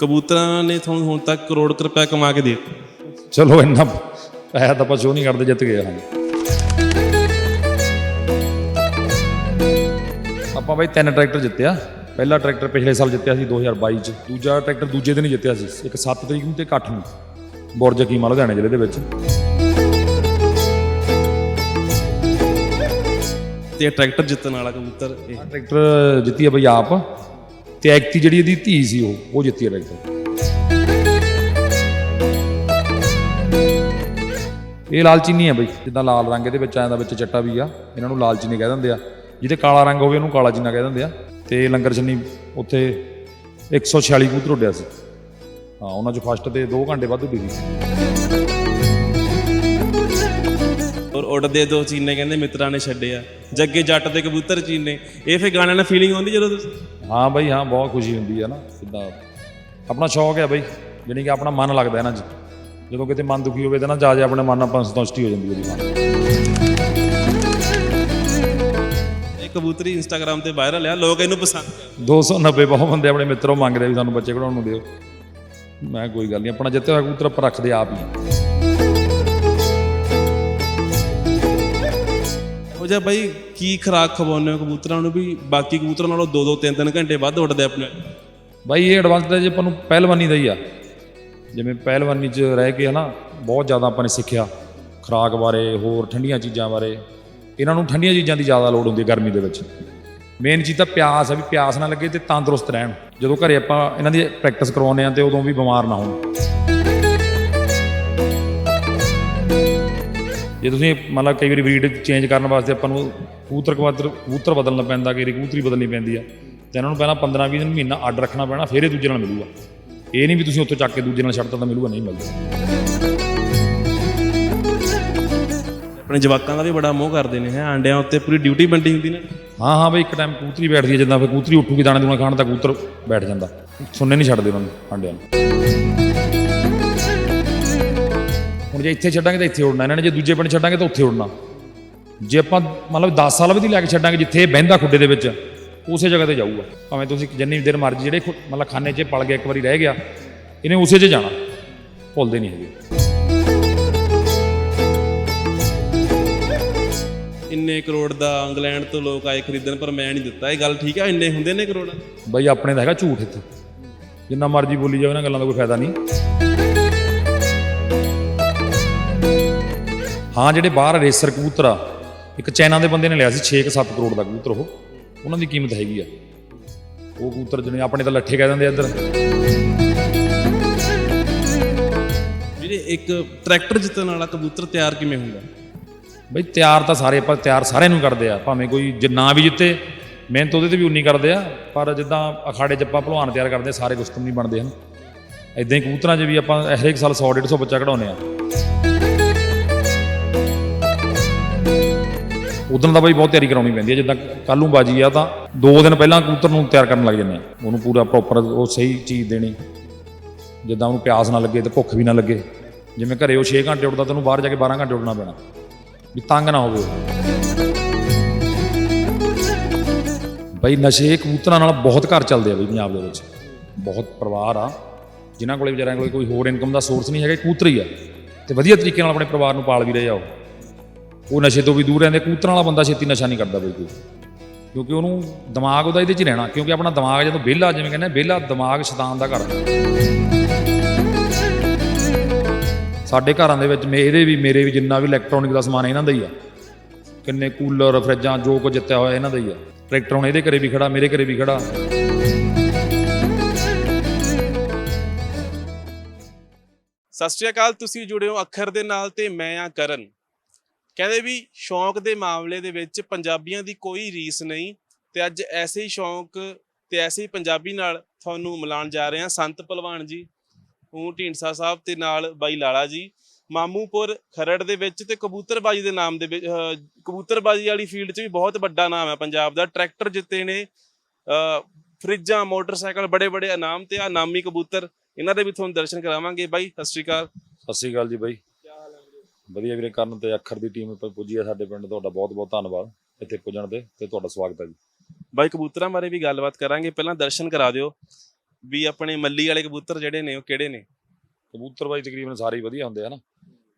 ਕਬੂਤਰਾਂ ਨੇ ਤੁਹਾਨੂੰ ਹੁਣ ਤੱਕ ਕਰੋੜ ਕੁ ਰੁਪਏ ਕਮਾ ਕੇ ਦੇ ਦਿੱਤੇ। ਚਲੋ ਇੰਨਾ ਪੈਸਾ ਤਾਂ ਆਪਾਂ ਸ਼ੋ ਨਹੀਂ ਕਰਦੇ ਜਿੱਤ ਗਏ ਹਾਂ। ਆਪਾਂ ਬਾਈ ਤਿੰਨ ਟਰੈਕਟਰ ਜਿੱਤਿਆ। ਪਹਿਲਾ ਟਰੈਕਟਰ ਪਿਛਲੇ ਸਾਲ ਜਿੱਤਿਆ ਸੀ 2022 ਚ। ਦੂਜਾ ਟਰੈਕਟਰ ਦੂਜੇ ਦਿਨ ਹੀ ਜਿੱਤਿਆ ਸੀ। ਇੱਕ 7 ਤਰੀਕ ਨੂੰ ਤੇ ਇੱਕ 8 ਨੂੰ। ਬੁਰਜ ਹਕੀਮਾ ਲੁਧਿਆਣੇ ਜ਼ਿਲ੍ਹੇ ਦੇ ਵਿੱਚ। ਤੇ ਟਰੈਕਟਰ ਜਿੱਤਣ ਵਾਲਾ ਕਬੂਤਰ ਇਹ। ਟਰੈਕਟਰ ਜਿੱਤੀ ਆ ਬਈ ਆਪ। ਤੇ ਐਕਤੀ ਜਿਹੜੀ ਇਹਦੀ ਧੀ ਸੀ ਉਹ ਉਹ ਜਿੱਤੀ ਆ ਟਰੈਕਟਰ ਇਹ ਲਾਲਚੀਨੀ ਹੈ ਬਈ, ਜਿੱਦਾਂ ਲਾਲ ਰੰਗ ਇਹਦੇ ਵਿੱਚ ਆਇਆ ਦਾ ਵਿੱਚ ਚਿੱਟਾ ਵੀ ਆ, ਇਹਨਾਂ ਨੂੰ ਲਾਲਚੀਨੀ ਕਹਿ ਦਿੰਦੇ ਆ। ਜਿਹਦੇ ਕਾਲਾ ਰੰਗ ਹੋਵੇ, ਉਹਨੂੰ ਕਾਲਾ ਚੀਨਾ ਕਹਿ ਦਿੰਦੇ ਆ। ਤੇ ਲੰਗਰ ਚੰਨੀ ਉੱਥੇ 146 ਕਬੂਤਰ ਉੱਡਿਆ ਸੀ। ਹਾਂ, ਉਹਨਾਂ ਚ ਫਸਟ ਤੇ 2 ਘੰਟੇ ਵੱਧ ਉੱਡੀ ਸੀ। ਔਰ ਉੱਡਦੇ ਦੋ ਚੀਨੇ ਕਹਿੰਦੇ ਮਿੱਤਰਾਂ ਨੇ ਛੱਡਿਆ। ਜੱਗੇ ਜੱਟ ਦੇ ਕਬੂਤਰ ਚੀਨੇ ਇਹ ਫੇ ਗਾਣਿਆਂ ਨਾਲ ਫੀਲਿੰਗ ਆਉਂਦੀ ਜਦੋਂ ਤੁਸੀਂ? ਹਾਂ ਬਈ ਹਾਂ ਬਹੁਤ ਖੁਸ਼ੀ ਹੁੰਦੀ ਹੈ ਨਾ ਜਿੱਦਾਂ ਆਪਣਾ ਸ਼ੌਕ ਹੈ ਬਈ ਜਾਣੀ ਕਿ ਆਪਣਾ ਮਨ ਲੱਗਦਾ ਇਹਨਾਂ 'ਚ। ਜਦੋਂ ਕਿਤੇ ਮਨ ਦੁਖੀ ਹੋਵੇ ਤਾਂ ਨਾ ਜਾ ਜਾ ਆਪਣੇ ਮਨ ਆਪਾਂ ਸੰਤੁਸ਼ਟੀ ਹੋ ਜਾਂਦੀ ਮਨ। ਇਹ ਕਬੂਤਰੀ ਇੰਸਟਾਗ੍ਰam ਤੇ ਵਾਇਰਲ ਆ ਲੋਕ ਇਹਨੂੰ ਪਸੰਦ ਕਰਦੇ 290 ਬਹੁਤ ਬੰਦੇ ਆਪਣੇ ਮਿੱਤਰੋਂ ਮੰਗਦੇ ਵੀ ਸਾਨੂੰ ਬੱਚੇ ਕਢਾਉਣ ਨੂੰ ਦਿਓ। ਮੈਂ ਕੋਈ ਗੱਲ ਨਹੀਂ ਆਪਣਾ ਜਿੱਤੇ ਹੋਇਆ ਕਬੂਤਰ ਆਪਾਂ ਰੱਖਦੇ ਆਪ ਹੀ ਹੋ ਜਾ ਬਾਈ ਕੀ ਖਰਾਕ ਖਵਾਉਂਦੇ ਹੋ ਕਬੂਤਰਾਂ ਨੂੰ ਵੀ? ਬਾਕੀ ਕਬੂਤਰਾਂ ਨਾਲੋਂ 2-2 3-3 ਘੰਟੇ ਵੱਧ ਉੱਡਦੇ ਆਪਣੇ ਬਾਈ ਇਹ ਐਡਵਾਂਟੇਜ ਆਪਾਂ ਨੂੰ ਪਹਿਲਵਾਨੀ ਦਾ ਹੀ ਆ। ਜਿਵੇਂ ਪਹਿਲਵਾਨੀ 'ਚ ਰਹਿ ਕੇ ਹਨਾ, ਬਹੁਤ ਜ਼ਿਆਦਾ ਆਪਾਂ ਨੇ ਸਿੱਖਿਆ ਖੁਰਾਕ ਬਾਰੇ, ਹੋਰ ਠੰਡੀਆਂ ਚੀਜ਼ਾਂ ਬਾਰੇ। ਇਹਨਾਂ ਨੂੰ ਠੰਡੀਆਂ ਚੀਜ਼ਾਂ ਦੀ ਜ਼ਿਆਦਾ ਲੋੜ ਹੁੰਦੀ ਹੈ ਗਰਮੀ ਦੇ ਵਿੱਚ। ਮੇਨ ਚੀਜ਼ ਤਾਂ ਪਿਆਸ ਆ ਵੀ ਪਿਆਸ ਨਾ ਲੱਗੇ ਤੇ ਤੰਦਰੁਸਤ ਰਹਿਣ। ਜਦੋਂ ਘਰੇ ਆਪਾਂ ਇਹਨਾਂ ਦੀ ਪ੍ਰੈਕਟਿਸ ਕਰਵਾਉਂਦੇ ਆ ਤੇ ਉਦੋਂ ਵੀ ਬਿਮਾਰ ਨਾ ਹੋਣ। ਜੇ ਤੁਸੀਂ ਮਤਲਬ ਕਈ ਵਾਰੀ ਬਰੀਡ ਚੇਂਜ ਕਰਨ ਵਾਸਤੇ ਆਪਾਂ ਨੂੰ ਕਬੂਤਰ ਕਬੂਤਰ ਕਬੂਤਰ ਬਦਲਣਾ ਪੈਂਦਾ ਕਈ ਵਾਰੀ ਕਬੂਤਰੀ ਬਦਲਣੀ ਪੈਂਦੀ ਆ। ਤੇ ਇਹਨਾਂ ਨੂੰ ਪਹਿਲਾਂ 15 20 ਦਿਨ ਮਹੀਨਾ ਅੱਡ ਰੱਖਣਾ ਪੈਣਾ ਫਿਰ ਇਹ ਦੂਜੇ ਨਾਲ ਮਿਲੂਗਾ। ਇਹ ਨਹੀਂ ਵੀ ਤੁਸੀਂ ਉੱਥੋਂ ਚੱਕ ਕੇ ਦੂਜੇ ਨਾਲ ਛੱਡਤਾ ਤਾਂ ਮਿਲੂਗਾ ਨਹੀਂ ਮਿਲਦਾ। ਆਪਣੇ ਜਵਾਕਾਂ ਦਾ ਵੀ ਬੜਾ ਮੋਹ ਕਰਦੇ ਨੇ ਹੈ? ਆਂਡਿਆਂ ਉੱਤੇ ਪੂਰੀ ਡਿਊਟੀ ਬੰਦੀ ਹੁੰਦੀ ਨਾ। ਹਾਂ ਹਾਂ ਬਈ ਇੱਕ ਟਾਈਮ ਕਬੂਤਰੀ ਬੈਠਦੀ ਹੈ ਜਿੱਦਾਂ ਫਿਰ ਕਬੂਤਰੀ ਉੱਠੂਗੀ ਦਾਣੇ ਦੂਣਾ ਖਾਣ ਤਾਂ ਕਬੂਤਰ ਬੈਠ ਜਾਂਦਾ। ਸੁਣਨੇ ਨਹੀਂ ਛੱਡਦੇ ਉਹਨਾਂ ਨੂੰ ਆਂਡਿਆਂ ਨੂੰ। ਹੁਣ ਜੇ ਇੱਥੇ ਛੱਡਾਂਗੇ ਤਾਂ ਇੱਥੇ ਉੜਨਾ ਇਹਨਾਂ ਨੇ ਜੇ ਦੂਜੇ ਪਿੰਡ ਛੱਡਾਂਗੇ ਤਾਂ ਉੱਥੇ ਉੜਨਾ। ਜੇ ਆਪਾਂ ਮਤਲਬ 10 ਸਾਲ ਵੀ ਲੈ ਕੇ ਛੱਡਾਂਗੇ ਜਿੱਥੇ ਇਹ ਬਹਿੰਦਾ ਖੁੱਡੇ ਦੇ ਵਿੱਚ ਉਸੇ ਜਗ੍ਹਾ ਤੇ ਜਾਊਗਾ। ਭਾਵੇਂ ਤੁਸੀਂ ਜਿੰਨੀ ਦੇਰ ਮਰਜ਼ੀ ਜਿਹੜੇ ਮਤਲਬ ਖਾਨੇ 'ਚ ਪਲ ਗਿਆ ਇੱਕ ਵਾਰੀ ਰਹਿ ਗਿਆ ਇਹਨੇ ਉਸੇ 'ਚ ਜਾਣਾ। ਭੁੱਲਦੇ ਨਹੀਂ ਹੈਗੇ। ਇੰਨੇ ਕਰੋੜ ਦਾ ਇੰਗਲੈਂਡ ਤੋਂ ਲੋਕ ਆਏ ਖਰੀਦਣ ਪਰ ਮੈਂ ਨਹੀਂ ਦਿੱਤਾ। ਇਹ ਗੱਲ ਠੀਕ ਆ ਇੰਨੇ ਹੁੰਦੇ ਨੇ ਕਰੋੜਾਂ? ਬਈ ਆਪਣੇ ਦਾ ਹੈਗਾ ਝੂਠ ਇੱਥੇ। ਜਿੰਨਾ ਮਰਜ਼ੀ ਬੋਲੀ ਜਾਵੇ ਇਹਨਾਂ ਗੱਲਾਂ ਦਾ ਕੋਈ ਫਾਇਦਾ ਨਹੀਂ। ਹਾਂ ਜਿਹੜੇ ਬਾਹਰ ਰੇਸਰ ਕਬੂਤਰ ਆ ਇੱਕ ਚਾਈਨਾ ਦੇ ਬੰਦੇ ਨੇ ਲਿਆ ਸੀ 6-7 ਕਰੋੜ ਦਾ ਕਬੂਤਰ ਉਹ। ਉਹਨਾਂ ਦੀ ਕੀਮਤ ਹੈਗੀ ਆ। ਉਹ ਕਬੂਤਰ ਜਿਹਨੇ ਆਪਣੇ ਤਾਂ ਲੱਠੇ ਕਹਿ ਦਿੰਦੇ ਆ ਇੱਧਰ। ਵੀਰੇ ਇੱਕ ਟਰੈਕਟਰ ਜਿੱਤਣ ਵਾਲਾ ਕਬੂਤਰ ਤਿਆਰ ਕਿਵੇਂ ਹੁੰਦਾ? ਬਈ ਤਿਆਰ ਤਾਂ ਸਾਰੇ ਆਪਾਂ ਤਿਆਰ ਸਾਰਿਆਂ ਨੂੰ ਕਰਦੇ ਆ। ਭਾਵੇਂ ਕੋਈ ਜੇ ਨਾ ਵੀ ਜਿੱਤੇ ਮਿਹਨਤ ਉਹਦੇ ਤੇ ਵੀ ਉਨੀ ਕਰਦੇ ਆ ਪਰ ਜਿੱਦਾਂ ਅਖਾੜੇ 'ਚ ਆਪਾਂ ਭਲਵਾਨ ਤਿਆਰ ਕਰਦੇ ਸਾਰੇ ਗੁਸਤਮ ਨਹੀਂ ਬਣਦੇ ਹਨ। ਇਦਾਂ ਹੀ ਕਬੂਤਰਾਂ 'ਚ ਵੀ ਆਪਾਂ ਹਰੇਕ ਸਾਲ 100 150 ਬੱਚਾ ਕਢਾਉਂਦੇ ਆ। ਉਦੋਂ ਦਾ ਬਈ ਬਹੁਤ ਤਿਆਰੀ ਕਰਾਉਣੀ ਪੈਂਦੀ ਹੈ, ਜਿੱਦਾਂ ਕੱਲ੍ਹ ਨੂੰ ਬਾਜੀ ਆ ਤਾਂ 2 ਦਿਨ ਪਹਿਲਾਂ ਕਬੂਤਰ ਨੂੰ ਤਿਆਰ ਕਰਨ ਲੱਗ ਜਾਂਦੇ ਆ। ਉਹਨੂੰ ਪੂਰਾ ਪ੍ਰੋਪਰ ਉਹ ਸਹੀ ਚੀਜ਼ ਦੇਣੀ। ਜਿੱਦਾਂ ਉਹਨੂੰ ਪਿਆਸ ਨਾ ਲੱਗੇ ਤੇ ਭੁੱਖ ਵੀ ਨਾ ਲੱਗੇ। ਜਿਵੇਂ ਘਰੇ ਉਹ 6 ਘੰਟੇ ਉੱਡਦਾ ਤੈਨੂੰ ਬਾਹਰ ਜਾ ਕੇ 12 ਘੰਟੇ ਉੱਡਣਾ ਪੈਣਾ। ਵੀ ਤੰਗ ਨਾ ਹੋਵੇ ਬਈ ਨਸ਼ੇ ਕਬੂਤਰਾਂ ਨਾਲ ਬਹੁਤ ਘਰ ਚੱਲਦੇ ਆ ਬਈ ਪੰਜਾਬ ਦੇ ਵਿੱਚ। ਬਹੁਤ ਪਰਿਵਾਰ ਆ, ਜਿਨ੍ਹਾਂ ਕੋਲੇ ਵਿਚਾਰਿਆਂ ਕੋਲੇ ਕੋਈ ਹੋਰ ਇਨਕਮ ਦਾ ਸੋਰਸ ਨਹੀਂ ਹੈਗਾ ਕਬੂਤਰ ਹੀ ਆ। ਤੇ ਵਧੀਆ ਤਰੀਕੇ ਨਾਲ ਆਪਣੇ ਪਰਿਵਾਰ ਨੂੰ ਪਾਲ ਵੀ ਰਹੇ ਆ ਉਹ। ਉਹ ਨਸ਼ੇ ਤੋਂ ਵੀ ਦੂਰ ਰਹਿੰਦੇ ਕੂਤਰਾਂ ਵਾਲਾ ਬੰਦਾ ਛੇਤੀ ਨਸ਼ਾ ਨਹੀਂ ਕਰਦਾ ਬਿਲਕੁਲ। ਕਿਉਂਕਿ ਉਹਨੂੰ ਦਿਮਾਗ ਉਹਦਾ ਇਹਦੇ 'ਚ ਰਹਿਣਾ, ਕਿਉਂਕਿ ਆਪਣਾ ਦਿਮਾਗ ਜਦੋਂ ਵਿਹਲਾ, ਜਿਵੇਂ ਕਹਿੰਦੇ ਵਿਹਲਾ ਦਿਮਾਗ ਸ਼ੈਤਾਨ ਦਾ ਘਰ ਸਾਡੇ ਘਰਾਂ ਦੇ ਵਿੱਚ ਮੇਰੇ ਵੀ ਮੇਰੇ ਵੀ ਜਿੰਨਾ ਵੀ ਇਲੈਕਟ੍ਰੋਨਿਕ ਦਾ ਸਮਾਨ ਇਹਨਾਂ ਦਾ ਹੀ ਆ। ਕਿੰਨੇ ਕੂਲਰ, ਫਰਿੱਜਾਂ, ਜੋ ਕੁਝ ਜਿੱਤਿਆ ਹੋਇਆ ਇਹਨਾਂ ਦਾ ਹੀ ਆ। ਟਰੈਕਟਰ ਹੁਣ ਇਹਦੇ ਘਰੇ ਵੀ ਖੜਾ, ਮੇਰੇ ਘਰੇ ਵੀ ਖੜਾ। ਸਤਿ ਸ਼੍ਰੀ ਅਕਾਲ, ਤੁਸੀਂ ਜੁੜੇ ਹੋ ਅੱਖਰ ਦੇ ਨਾਲ ਤੇ ਮੈਂ ਆ ਕਰਨ। ਕਹਿੰਦੇ ਵੀ ਸ਼ੌਂਕ ਦੇ ਮਾਮਲੇ ਦੇ ਵਿੱਚ ਪੰਜਾਬੀਆਂ ਦੀ ਕੋਈ ਰੀਸ ਨਹੀਂ ਤੇ ਅੱਜ ਐਸੇ ਹੀ ਸ਼ੌਂਕ ਤੇ ਐਸੇ ਹੀ ਪੰਜਾਬੀ ਨਾਲ ਤੁਹਾਨੂੰ ਮਿਲਾਉਣ ਜਾ ਰਹੇ ਹਾਂ। ਸੰਤ ਭਲਵਾਨ ਜੀ ਉਹ ਢੀਂਡਸਾ ਸਾਹਿਬ ਤੇ ਨਾਲ ਬਾਈ ਲਾਲਾ ਜੀ, ਮਾਮੂਪੁਰ ਖਰੜ ਦੇ ਵਿੱਚ ਤੇ ਕਬੂਤਰਬਾਜੀ ਦੇ ਨਾਮ ਦੇ ਵਿੱਚ ਕਬੂਤਰਬਾਜੀ ਵਾਲੀ ਫੀਲਡ 'ਚ ਵੀ ਬਹੁਤ ਵੱਡਾ ਨਾਮ ਹੈ ਪੰਜਾਬ ਦਾ। ਟਰੈਕਟਰ ਜਿੱਤੇ ਨੇ ਫਰਿੱਜਾਂ, ਮੋਟਰਸਾਈਕਲ ਬੜੇ ਬੜੇ ਇਨਾਮ ਤੇ ਆ ਨਾਮੀ ਕਬੂਤਰ। ਇਹਨਾਂ ਦੇ ਵੀ ਤੁਹਾਨੂੰ ਦਰਸ਼ਨ ਕਰਾਵਾਂਗੇ ਬਾਈ। ਸਤਿ ਸ਼੍ਰੀ ਅਕਾਲ। ਸਤਿ ਸ਼੍ਰੀ ਅਕਾਲ ਜੀ ਬਾਈ। ਵਧੀਆ ਵੀਰੇ ਕਰਨ ਤੇ ਅੱਖਰ ਦੀ ਟੀਮ ਉੱਪਰ ਪੁੱਜੀ ਆ ਸਾਡੇ ਪਿੰਡ ਤੁਹਾਡਾ ਬਹੁਤ ਬਹੁਤ ਧੰਨਵਾਦ ਇੱਥੇ ਪੁੱਜਣ ਤੇ ਤੇ ਤੁਹਾਡਾ ਸਵਾਗਤ ਹੈ ਜੀ। ਬਾਈ ਕਬੂਤਰਾਂ ਬਾਰੇ ਵੀ ਗੱਲਬਾਤ ਕਰਾਂਗੇ ਪਹਿਲਾਂ ਦਰਸ਼ਨ ਕਰਾ ਦਿਓ ਵੀ ਆਪਣੇ ਮੱਲੀ ਵਾਲੇ ਕਬੂਤਰ ਜਿਹੜੇ ਨੇ ਉਹ ਕਿਹੜੇ ਨੇ। ਕਬੂਤਰ ਬਾਈ ਤਕਰੀਬਨ ਸਾਰੇ ਹੀ ਵਧੀਆ ਹੁੰਦੇ ਹਨ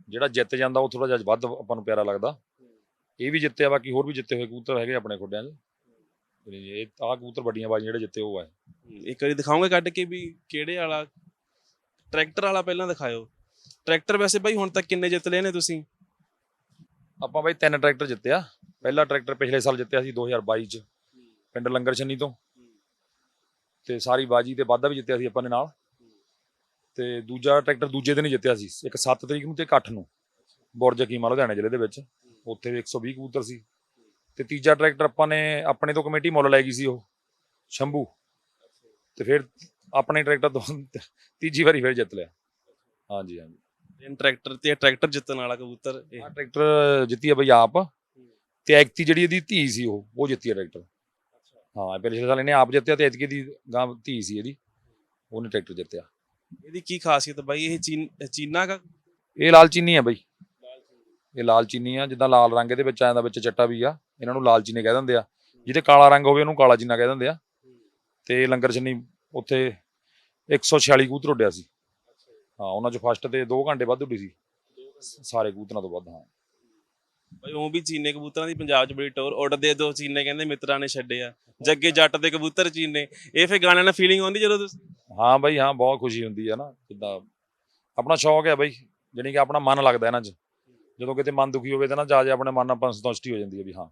ਜਿਹੜਾ ਜਿੱਤ ਜਾਂਦਾ ਉਹ ਥੋੜਾ ਜਿਹਾ ਵੱਧ ਆਪਾਂ ਨੂੰ ਪਿਆਰਾ ਲੱਗਦਾ। ਇਹ ਵੀ ਜਿੱਤਿਆ ਬਾਕੀ ਹੋਰ ਵੀ ਜਿੱਤੇ ਹੋਏ ਕਬੂਤਰ ਹੈਗੇ ਆਪਣੇ ਖੁੱਡਿਆਂ 'ਚ। ਇਹ ਆਹ ਕਬੂਤਰ ਵੱਡੀਆਂ ਬਾਜ਼ੀਆਂ ਜਿਹੜੇ ਜਿੱਤੇ ਉਹ ਆ। ਇੱਕ ਵਾਰੀ ਦਿਖਾਓਗੇ ਕੱਢ ਕੇ ਵੀ ਕਿਹੜੇ ਵਾਲਾ ਟਰੈਕਟਰ ਵਾਲਾ ਪਹਿਲਾਂ ਦਿਖਾਇਓ। ਟਰੈਕਟਰ ਵੈਸੇ ਬਾਈ ਹੁਣ ਤੱਕ ਕਿੰਨੇ ਜਿੱਤ ਲਏ ਨੇ ਤੁਸੀਂ? ਆਪਾਂ ਬਾਈ ਤਿੰਨ ਟਰੈਕਟਰ ਜਿੱਤਿਆ। ਪਹਿਲਾ ਟਰੈਕਟਰ ਪਿਛਲੇ ਸਾਲ ਜਿੱਤਿਆ ਸੀ 2022 ਚ, ਪਿੰਡ ਲੰਗਰ ਛੰਨੀ ਤੋਂ। ਤੇ ਸਾਰੀ ਬਾਜੀ ਤੇ ਵਾਧਾ ਵੀ ਜਿੱਤਿਆ ਸੀ ਆਪਾਂ ਨੇ ਨਾਲ। ਤੇ ਦੂਜਾ ਟਰੈਕਟਰ ਦੂਜੇ ਦਿਨ ਹੀ ਜਿੱਤਿਆ ਸੀ, ਇੱਕ 7 ਤਰੀਕ ਨੂੰ ਤੇ 8 ਨੂੰ। ਬੁਰਜ ਹਕੀਮਾ ਲੁਧਿਆਣਾ ਜ਼ਿਲ੍ਹੇ ਦੇ ਵਿੱਚ, ਉੱਥੇ ਵੀ 120 ਕਬੂਤਰ ਸੀ। ਤੇ ਤੀਜਾ ਟਰੈਕਟਰ ਆਪਾਂ ਨੇ ਆਪਣੇ ਤੋਂ ਕਮੇਟੀ ਮੁੱਲ ਲੈ ਗਈ ਸੀ ਉਹ, ਸ਼ੰਭੂ। ਤੇ ਫਿਰ ਆਪਣੇ ਟਰੈਕਟਰ ਤੋਂ ਤੀਜੀ ਵਾਰੀ ਫਿਰ ਜਿੱਤ ਲਿਆ। ਹਾਂਜੀ ਹਾਂਜੀ। ਤਿੰਨ ਟਰੈਕਟਰ ਤੇ ਟਰੈਕਟਰ ਜਿੱਤਣ ਵਾਲਾ ਕਬੂਤਰ ਇਹ। ਟਰੈਕਟਰ ਜਿੱਤੀ ਆ ਬਈ ਆਪ। ਤੇ ਐਕਤੀ ਜਿਹੜੀ ਇਹਦੀ ਧੀ ਸੀ ਉਹ ਉਹ ਜਿੱਤੀ ਆ ਟਰੈਕਟਰ ਹਾਂ ਪਿਛਲੇ ਸਾਲ ਇਹਨੇ ਆਪ ਜਿੱਤਿਆ ਤੇ ਐਤਕੀ ਦੀ ਗਾਂ ਧੀ ਸੀ ਇਹਦੀ। ਉਹਨੇ ਟਰੈਕਟਰ ਜਿੱਤਿਆ। ਇਹਦੀ ਕੀ ਖਾਸੀਅਤ ਬਾਈ ਇਹ ਚੀਨ ਚੀਨਾ ਦਾ ਇਹ ਲਾਲ ਚੀਨੀ ਆ ਬਈ। ਇਹ ਲਾਲ ਚੀਨੀ ਆ ਜਿੱਦਾਂ ਲਾਲ ਰੰਗ ਇਹਦੇ ਵਿੱਚ ਆ ਜਾਂਦਾ ਵਿੱਚ ਚੱਟਾ ਵੀ ਆ। ਇਹਨਾਂ ਨੂੰ ਲਾਲ ਚੀਨੀ ਕਹਿ ਦਿੰਦੇ ਆ। ਜਿਹਦੇ ਕਾਲਾ ਰੰਗ ਹੋਵੇ ਉਹਨੂੰ ਕਾਲਾ ਚੀਨਾ ਕਹਿ ਦਿੰਦੇ ਆ। ਤੇ ਲੰਗਰ ਚੰਨੀ ਉੱਥੇ 146 ਕਬੂਤਰ ਉੱਡਿਆ ਸੀ। ਹਾਂ ਉਹਨਾਂ ਚ ਫਸਟ ਤੇ 2 ਘੰਟੇ ਵੱਧ ਉੱਡੀ ਸੀ। ਸਾਰੇ ਕਬੂਤਰਾਂ ਤੋਂ ਵੱਧ ਹਾਂ। ਬਾਈ ਉਹ ਵੀ ਚੀਨੇ ਕਬੂਤਰਾਂ ਦੀ ਪੰਜਾਬ 'ਚ ਬੜੀ ਟੌਰ ਉੱਡਦੇ ਦੋ ਚੀਨੇ ਕਹਿੰਦੇ ਮਿੱਤਰਾਂ ਨੇ ਛੱਡੇ ਆ। ਜੱਗੇ ਜੱਟ ਦੇ ਕਬੂਤਰ ਚੀਨੇ। ਇਹ ਫੇ ਗਾਣਿਆਂ ਨਾਲ ਫੀਲਿੰਗ ਆਉਂਦੀ ਜਦੋਂ ਤੁਸੀਂ? ਹਾਂ ਬਈ ਹਾਂ ਬਹੁਤ ਖੁਸ਼ੀ ਹੁੰਦੀ ਹੈ ਨਾ ਜਿੱਦਾਂ ਆਪਣਾ ਸ਼ੌਕ ਹੈ ਬਈ ਜਾਣੀ ਕਿ ਆਪਣਾ ਮਨ ਲੱਗਦਾ ਇਹਨਾਂ 'ਚ। ਜਦੋਂ ਕਿਤੇ ਮਨ ਦੁਖੀ ਹੋਵੇ ਤਾਂ ਨਾ ਜਾ ਜਾ ਆਪਣੇ ਮਨ ਨਾਲ ਸੰਤੁਸ਼ਟੀ ਹੋ ਜਾਂਦੀ ਹੈ ਵੀ ਹਾਂ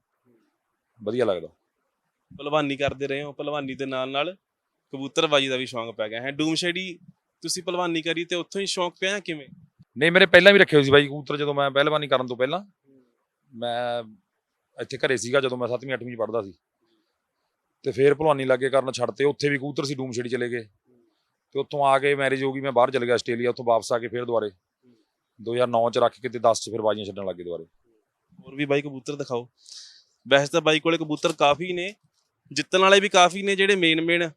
ਵਧੀਆ ਲੱਗਦਾ। ਪਹਿਲਵਾਨੀ ਕਰਦੇ ਰਹੇ ਹੋ ਪਹਿਲਵਾਨੀ ਦੇ ਨਾਲ ਨਾਲ ਕਬੂਤਰਬਾਜੀ ਦਾ ਵੀ ਸ਼ੌਂਕ ਪੈ ਗਿਆ। ਹੈ ਡੂਮ ਸ਼ੇਡੀ ਤੁਸੀਂ ਪਹਿਲਵਾਨੀ ਕਰੀ ਤੇ ਉੱਥੋਂ ਹੀ ਸ਼ੌਂਕ ਪਿਆ ਕਿਵੇਂ? ਨਹੀਂ ਮੇਰੇ ਪਹਿਲਾਂ ਵੀ ਰੱਖੇ ਹੋਏ ਸੀ ਬਾਈ ਕਬੂਤਰ ਜਦੋਂ ਮੈਂ ਪਹਿਲਵਾਨੀ ਕਰਨ ਤੋਂ ਪਹਿਲਾਂ। ਮੈਂ ਇੱਥੇ ਘਰੇ ਸੀਗਾ ਜਦੋਂ ਮੈਂ 7ਵੀਂ 8ਵੀਂ ਚ ਪੜ੍ਹਦਾ ਸੀ। ਤੇ ਫੇਰ ਭਲਵਾਨੀ ਲੱਗੇ ਕਰਨ ਛੱਡਤੇ। ਉੱਥੇ ਵੀ ਕਬੂਤਰ ਸੀ ਡੂਮ ਛੇੜੀ ਚਲੇ ਗਏ। ਤੇ ਉੱਥੋਂ ਆ ਕੇ ਮੈਰਿਜ ਹੋ ਗਈ ਮੈਂ ਬਾਹਰ ਚਲੇ ਗਿਆ ਆਸਟ੍ਰੇਲੀਆ ਉੱਥੋਂ ਵਾਪਸ ਆ ਕੇ ਫੇਰ ਦੁਬਾਰੇ। 2009 ਚ ਰੱਖ ਕੇ ਤੇ 10 ਚ ਫਿਰ ਬਾਜ਼ੀਆਂ ਛੱਡਣ ਲੱਗੇ ਦੁਬਾਰੇ। ਹੋਰ ਵੀ ਬਾਈ ਕਬੂਤਰ ਦਿਖਾਓ। ਵੈਸੇ ਤਾਂ ਬਾਈ ਕੋਲੇ ਕਬੂਤਰ ਕਾਫੀ ਨੇ। ਜਿੱਤਣ ਵਾਲੇ ਵੀ ਕਾਫੀ ਨੇ ਜਿਹੜੇ ਮੇਨ ਮੇਨ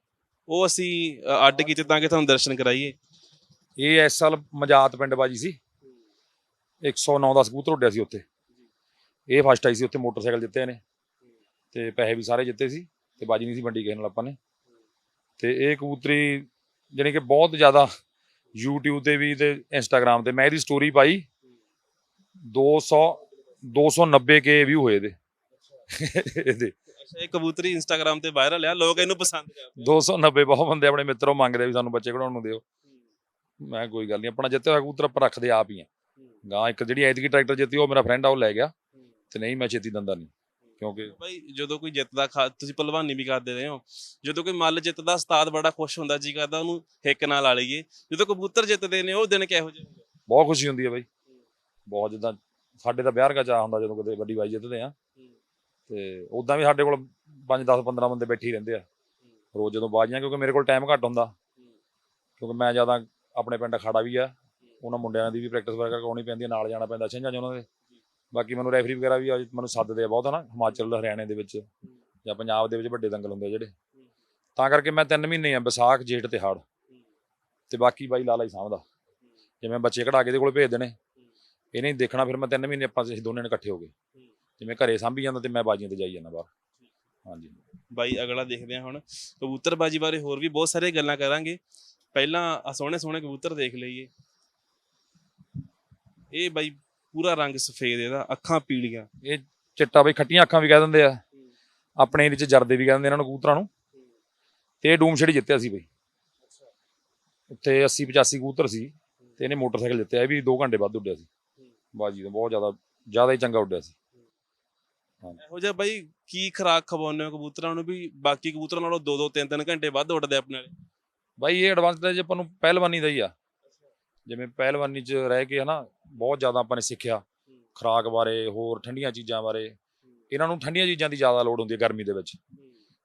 ਉਹ ਅਸੀਂ ਅੱਡ ਕੀਤੇ ਤਾਂ ਕਿ ਤੁਹਾਨੂੰ ਦਰਸ਼ਨ ਕਰਾਈਏ। ਇਹ ਇਸ ਸਾਲ ਮਜਾਤ ਪਿੰਡ ਬਾਜੀ ਸੀ 109 ਦਾ ਕਬੂਤਰ ਉੱਡਿਆ ਸੀ ਉੱਥੇ। ਇਹ ਫਸਟ ਆਈ ਸੀ, ਉੱਥੇ ਮੋਟਰਸਾਈਕਲ ਜਿੱਤੇ ਨੇ। ਤੇ ਪੈਸੇ ਵੀ ਸਾਰੇ ਜਿੱਤੇ ਸੀ ਤੇ ਬਾਜੀ ਨਹੀਂ ਸੀ ਵੰਡੀ ਕਿਸੇ ਨਾਲ ਆਪਾਂ ਨੇ। ਤੇ ਇਹ ਕਬੂਤਰੀ ਜਾਣੀ ਕਿ ਬਹੁਤ ਜ਼ਿਆਦਾ YouTube ਤੇ ਵੀ ਤੇ Instagram ਤੇ ਮੈਂ ਇਹਦੀ ਸਟੋਰੀ ਪਾਈ। 200 290 ਕੇ ਵਿਊ ਹੋਏ ਇਹਦੇ। ਇਹਦੇ। ਇਹ ਕਬੂਤਰੀ ਇੰਸਟਾਗ੍ਰam ਤੇ ਵਾਇਰਲ ਆ ਲੋਕ ਇਹਨੂੰ ਪਸੰਦ ਕਰਦੇ 290 ਬਹੁਤ ਬੰਦੇ ਆਪਣੇ ਮਿੱਤਰੋਂ ਮੰਗਦੇ ਵੀ ਸਾਨੂੰ ਬੱਚੇ ਕਢਾਉਣ ਨੂੰ ਦਿਓ। ਮੈਂ ਕੋਈ ਗੱਲ ਨਹੀਂ ਆਪਣਾ ਜਿੱਤਿਆ ਹੋਇਆ ਕਬੂਤਰ ਆਪਾਂ ਰੱਖਦੇ ਆਪ ਹੀ ਆ। ਗਾਂ ਇੱਕ ਜਿਹੜੀ ਐਤਕੀ ਟਰੈਕਟਰ ਜਿੱਤੀ ਉਹ ਮੇਰਾ ਫਰੈਂਡ ਆ ਉਹ ਲੈ ਗਿਆ। ਤੇ ਨਹੀਂ ਮੈਂ ਛੇਤੀ ਦੰਦਾ ਨਹੀਂ ਕਿਉਂਕਿ ਬਾਈ ਜਦੋਂ ਕੋਈ ਜਿੱਤਦਾ ਖਾ- ਤੁਸੀਂ ਪਹਿਲਵਾਨੀ ਵੀ ਕਰਦੇ ਰਹੇ ਹੋ। ਜਦੋਂ ਕੋਈ ਮੱਲ ਜਿੱਤਦਾ ਉਸਤਾਦ ਬੜਾ ਖੁਸ਼ ਹੁੰਦਾ ਜੀ ਕਰਦਾ ਉਹਨੂੰ ਹਿੱਕ ਨਾਲ ਲਾ ਲਈਏ। ਜਦੋਂ ਕਬੂਤਰ ਜਿੱਤਦੇ ਨੇ ਉਹ ਦਿਨ ਕਿਹੋ ਜਿਹੇ ਹੁੰਦੇ ਬਹੁਤ ਖੁਸ਼ੀ ਹੁੰਦੀ ਹੈ ਬਾਈ। ਬਹੁਤ ਜਿੱਦਾਂ ਸਾਡੇ ਤਾਂ ਵਿਆਹ ਚਾਹ ਹੁੰਦਾ ਜਦੋਂ ਕਦੇ ਵੱਡੀ ਬਾਈ ਜਿੱਤਦੇ ਆ। ਤੇ ਉਦਾਂ ਵੀ ਸਾਡੇ ਕੋਲ 5 10 15 ਬੰਦੇ ਬੈਠੇ ਹੀ ਰਹਿੰਦੇ ਆ। ਰੋਜ਼ ਜਦੋਂ ਬਾਜ਼ੀਆਂ ਕਿਉਂਕਿ ਮੇਰੇ ਕੋਲ ਟਾਈਮ ਘੱਟ ਹੁੰਦਾ। ਕਿਉਂਕਿ ਮੈਂ ਜ਼ਿਆਦਾ ਆਪਣੇ ਪਿੰਡ ਅਖਾੜਾ ਵੀ ਆ, ਉਹਨਾਂ ਮੁੰਡਿਆਂ ਦੀ ਵੀ ਪ੍ਰੈਕਟਿਸ ਵਗੈਰਾ ਕਰਵਾਉਣੀ ਪੈਂਦੀ ਹੈ ਨਾਲ ਜਾਣਾ ਪੈਂਦਾ ਛਿੰਝਾਂ 'ਚ ਉਹਨਾਂ ਦੇ। ਬਾਕੀ ਮੈਨੂੰ ਰੈਫਰੀ ਵਗੈਰਾ ਵੀ ਅੱਜ ਮੈਨੂੰ ਸੱਦਦੇ ਆ ਬਹੁਤ, ਹਨਾ, ਹਿਮਾਚਲ, ਹਰਿਆਣੇ ਦੇ ਵਿੱਚ ਜਾਂ ਪੰਜਾਬ ਦੇ ਵਿੱਚ ਵੱਡੇ ਦੰਗਲ ਹੁੰਦੇ ਆ ਜਿਹੜੇ। ਤਾਂ ਕਰਕੇ ਮੈਂ 3 ਮਹੀਨੇ ਆ, ਵਿਸਾਖ, ਜੇਠ ਤੇ ਹਾੜ। ਤੇ ਬਾਕੀ ਬਾਈ ਲਾਲਾ ਹੀ ਸਾਂਭਦਾ। ਜਿਵੇਂ ਬੱਚੇ ਕਢਾ ਕੇ ਇਹਦੇ ਕੋਲ ਭੇਜ ਦੇਣੇ, ਇਹਨੇ ਦੇਖਣਾ, ਫਿਰ ਮੈਂ 3 ਮਹੀਨੇ ਆਪਾਂ ਅਸੀਂ ਦੋਨੇ ਨੇ ਇਕੱਠੇ ਹੋ ਗਏ। ਜਿਵੇਂ ਘਰੇ ਸਾਂਭੀ ਜਾਂਦਾ ਤੇ ਮੈਂ ਬਾਜੀਆਂ ਤੇ ਜਾਈ ਜਾਂਦਾ ਬਾਹਰ। ਹਾਂਜੀ। ਬਾਈ ਅਗਲਾ ਦੇਖਦੇ ਹਾਂ ਹੁਣ। ਕਬੂਤਰਬਾਜੀ ਬਾਰੇ ਹੋਰ ਵੀ ਬਹੁਤ ਸਾਰੇ ਗੱਲਾਂ ਕਰਾਂਗੇ। ਪਹਿਲਾਂ ਆ ਸੋਹਣੇ ਸੋਹਣੇ ਕਬੂਤਰ ਦੇਖ ਲਈਏ। ਇਹ ਬਾਈ ਪੂਰਾ ਰੰਗ ਸਫੇਦ ਇਹਦਾ ਅੱਖਾਂ ਪੀਲੀਆਂ। ਇਹ ਚਿੱਟਾ ਬਈ ਖੱਟੀਆਂ ਅੱਖਾਂ ਵੀ ਕਹਿ ਦਿੰਦੇ ਆ। ਆਪਣੇ ਏਰੀਏ ਚ ਜਰਦੇ ਵੀ ਕਹਿ ਦਿੰਦੇ ਇਹਨਾਂ ਨੂੰ ਕਬੂਤਰਾਂ ਨੂੰ। ਤੇ ਇਹ ਡੂਮ ਛੜੀ ਜਿੱਤਿਆ ਸੀ ਬਈ। ਉੱਥੇ 80 85 ਕਬੂਤਰ ਸੀ ਤੇ ਇਹਨੇ ਮੋਟਰਸਾਈਕਲ ਜਿੱਤਿਆ ਇਹ ਵੀ 2 ਘੰਟੇ ਵੱਧ ਉੱਡਿਆ ਸੀ। ਬਾਜੀ ਤੋਂ ਬਹੁਤ ਜ਼ਿਆਦਾ ਜ਼ਿਆਦਾ ਹੀ ਚੰਗਾ ਉੱਡਿਆ ਸੀ। ਇਹੋ ਜਿਹਾ ਬਾਈ ਕੀ ਖਰਾਕ ਖਵਾਉਂਦੇ ਹੋ ਕਬੂਤਰਾਂ ਨੂੰ ਵੀ? ਬਾਕੀ ਕਬੂਤਰਾਂ ਨਾਲੋਂ 2-2 3-3 ਘੰਟੇ ਵੱਧ ਉੱਡਦੇ ਆਪਣੇ ਵਾਲੇ। ਬਾਈ ਇਹ ਐਡਵਾਂਟੇਜ ਆਪਾਂ ਨੂੰ ਪਹਿਲਵਾਨੀ ਦਾ ਹੀ ਆ। ਜਿਵੇਂ ਪਹਿਲਵਾਨੀ 'ਚ ਰਹਿ ਕੇ ਹਨਾ ਬਹੁਤ ਜ਼ਿਆਦਾ ਆਪਾਂ ਨੇ ਸਿੱਖਿਆ ਖੁਰਾਕ ਬਾਰੇ ਹੋਰ ਠੰਡੀਆਂ ਚੀਜ਼ਾਂ ਬਾਰੇ। ਇਹਨਾਂ ਨੂੰ ਠੰਡੀਆਂ ਚੀਜ਼ਾਂ ਦੀ ਜ਼ਿਆਦਾ ਲੋੜ ਹੁੰਦੀ ਹੈ ਗਰਮੀ ਦੇ ਵਿੱਚ।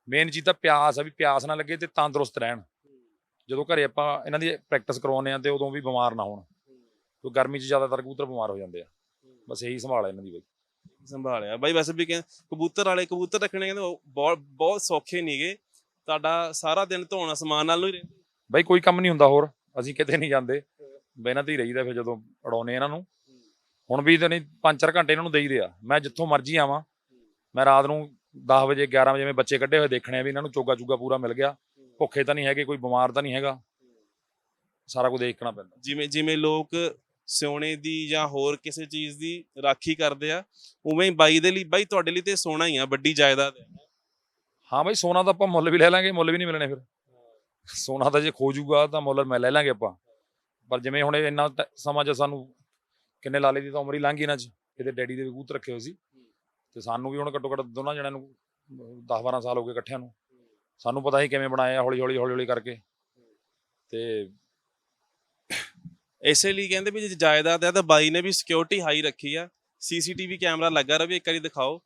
ਮੇਨ ਚੀਜ਼ ਤਾਂ ਪਿਆਸ ਆ ਵੀ ਪਿਆਸ ਨਾ ਲੱਗੇ ਤੇ ਤੰਦਰੁਸਤ ਰਹਿਣ। ਜਦੋਂ ਘਰੇ ਆਪਾਂ ਇਹਨਾਂ ਦੀ ਪ੍ਰੈਕਟਿਸ ਕਰਵਾਉਂਦੇ ਆ ਤੇ ਉਦੋਂ ਵੀ ਬਿਮਾਰ ਨਾ ਹੋਣ। ਕਿਉਂਕਿ ਗਰਮੀ 'ਚ ਜ਼ਿਆਦਾਤਰ ਕਬੂਤਰ ਬਿਮਾਰ ਹੋ ਜਾਂਦੇ ਆ। ਬਸ ਇਹੀ ਸੰਭਾਲ ਹੈ ਇਹਨਾਂ ਦੀ ਬਾਈ। ਸੰਭਾਲਿਆ ਬਾਈ ਵੈਸੇ ਵੀ ਕਹਿੰਦੇ ਕਬੂਤਰ ਵਾਲੇ ਕਬੂਤਰ ਰੱਖਣੇ ਕਹਿੰਦੇ ਉਹ ਬਹੁਤ ਬਹੁਤ ਸੌਖੇ ਨਹੀਂਗੇ ਤੁਹਾਡਾ ਸਾਰਾ ਦਿਨ ਧੋਣਾ ਸਮਾਨ ਨਾਲ ਨੂੰ ਹੀ ਰਹਿੰਦਾ। ਬਾਈ ਕੋਈ ਕੰਮ ਨਹੀਂ ਹੁੰਦਾ ਹੋਰ ਅਸੀਂ ਕਿਤੇ ਨਹੀਂ ਜਾਂਦੇ। ਇਹਨਾਂ ਤੇ ਹੀ ਰਹੀਦਾ ਫਿਰ ਜਦੋਂ ਉਡਾਉਨੇ ਇਹਨਾਂ ਨੂੰ। ਹੁਣ ਵੀ ਤਾਂ ਨਹੀਂ 5-4 ਘੰਟੇ ਇਹਨਾਂ ਨੂੰ ਦੇਈਦੇ ਆ। ਮੈਂ ਜਿੱਥੋਂ ਮਰਜ਼ੀ ਆਵਾਂ। ਮੈਂ ਰਾਤ ਨੂੰ 10 ਵਜੇ 11 ਵਜੇ ਮੈਂ ਬੱਚੇ ਕੱਢੇ ਹੋਏ ਦੇਖਣੇ ਆ ਵੀ ਇਹਨਾਂ ਨੂੰ ਚੋਗਾ ਚੂਗਾ ਪੂਰਾ ਮਿਲ ਗਿਆ। ਭੁੱਖੇ ਤਾਂ ਨਹੀਂ ਹੈਗੇ ਕੋਈ ਬਿਮਾਰ ਤਾਂ ਨਹੀਂ ਹੈਗਾ। ਸਾਰਾ ਕੁਝ ਦੇਖਣਾ ਪੈਂਦਾ। ਜਿਵੇਂ ਜਿਵੇਂ ਲੋਕ ਸੋਨੇ ਦੀ ਜਾਂ ਹੋਰ ਕਿਸੇ ਚੀਜ਼ ਦੀ ਰਾਖੀ ਕਰਦੇ ਆ, ਉਵੇਂ ਹੀ ਬਾਈ ਦੇ ਲਈ, ਬਾਈ ਤੁਹਾਡੇ ਲਈ ਤੇ ਸੋਨਾ ਹੀ ਆ, ਵੱਡੀ ਜਾਇਦਾਦ ਹੈ। ਹਾਂ ਬਈ, ਸੋਨਾ ਤਾਂ ਆਪਾਂ ਮੁੱਲ ਵੀ ਲੈ ਲਾਂਗੇ, ਮੁੱਲ ਵੀ ਨਹੀਂ ਮਿਲਣੇ ਫਿਰ। ਸੋਨਾ ਤਾਂ ਜੇ ਖੋ ਜੂਗਾ ਤਾਂ ਮੁੱਲ ਮੈਂ ਲੈ ਲਾਂਗੇ ਆਪਾਂ। ਪਰ ਜਿਵੇਂ ਹੁਣ ਇਹ ਇੰਨਾ ਸਮਾਂ ਚ ਸਾਨੂੰ ਕਿੰਨੇ ਲਾਲੇ ਦੀ ਤਾਂ ਉਮਰ ਹੀ ਲੰਘ ਗਈ ਇਹਨਾਂ ਚ ਇਹਦੇ ਡੈਡੀ ਦੇ ਵੀ ਕਬੂਤਰ ਰੱਖੇ ਹੋਏ ਸੀ। ਤੇ ਸਾਨੂੰ ਵੀ ਹੁਣ ਘੱਟੋ ਘੱਟ ਦੋਨਾਂ ਜਣਿਆਂ ਨੂੰ 10 12 ਸਾਲ ਹੋ ਗਏ ਇਕੱਠਿਆਂ ਨੂੰ। ਸਾਨੂੰ ਪਤਾ ਹੀ ਕਿਵੇਂ ਬਣਾਇਆ ਆ ਹੌਲੀ ਹੌਲੀ ਹੌਲੀ ਹੌਲੀ ਕਰਕੇ। ਤੇ ਇਸੇ ਲਈ ਕਹਿੰਦੇ ਵੀ ਜੇ ਜਾਇਦਾਦ ਹੈ ਤਾਂ ਬਾਈ ਨੇ ਵੀ ਸਿਕਿਉਰਿਟੀ ਹਾਈ ਰੱਖੀ ਆ। ਸੀਸੀਟੀਵੀ ਕੈਮਰਾ ਲੱਗਾ ਰਵੇ, ਇੱਕ ਵਾਰੀ ਦਿਖਾਓ।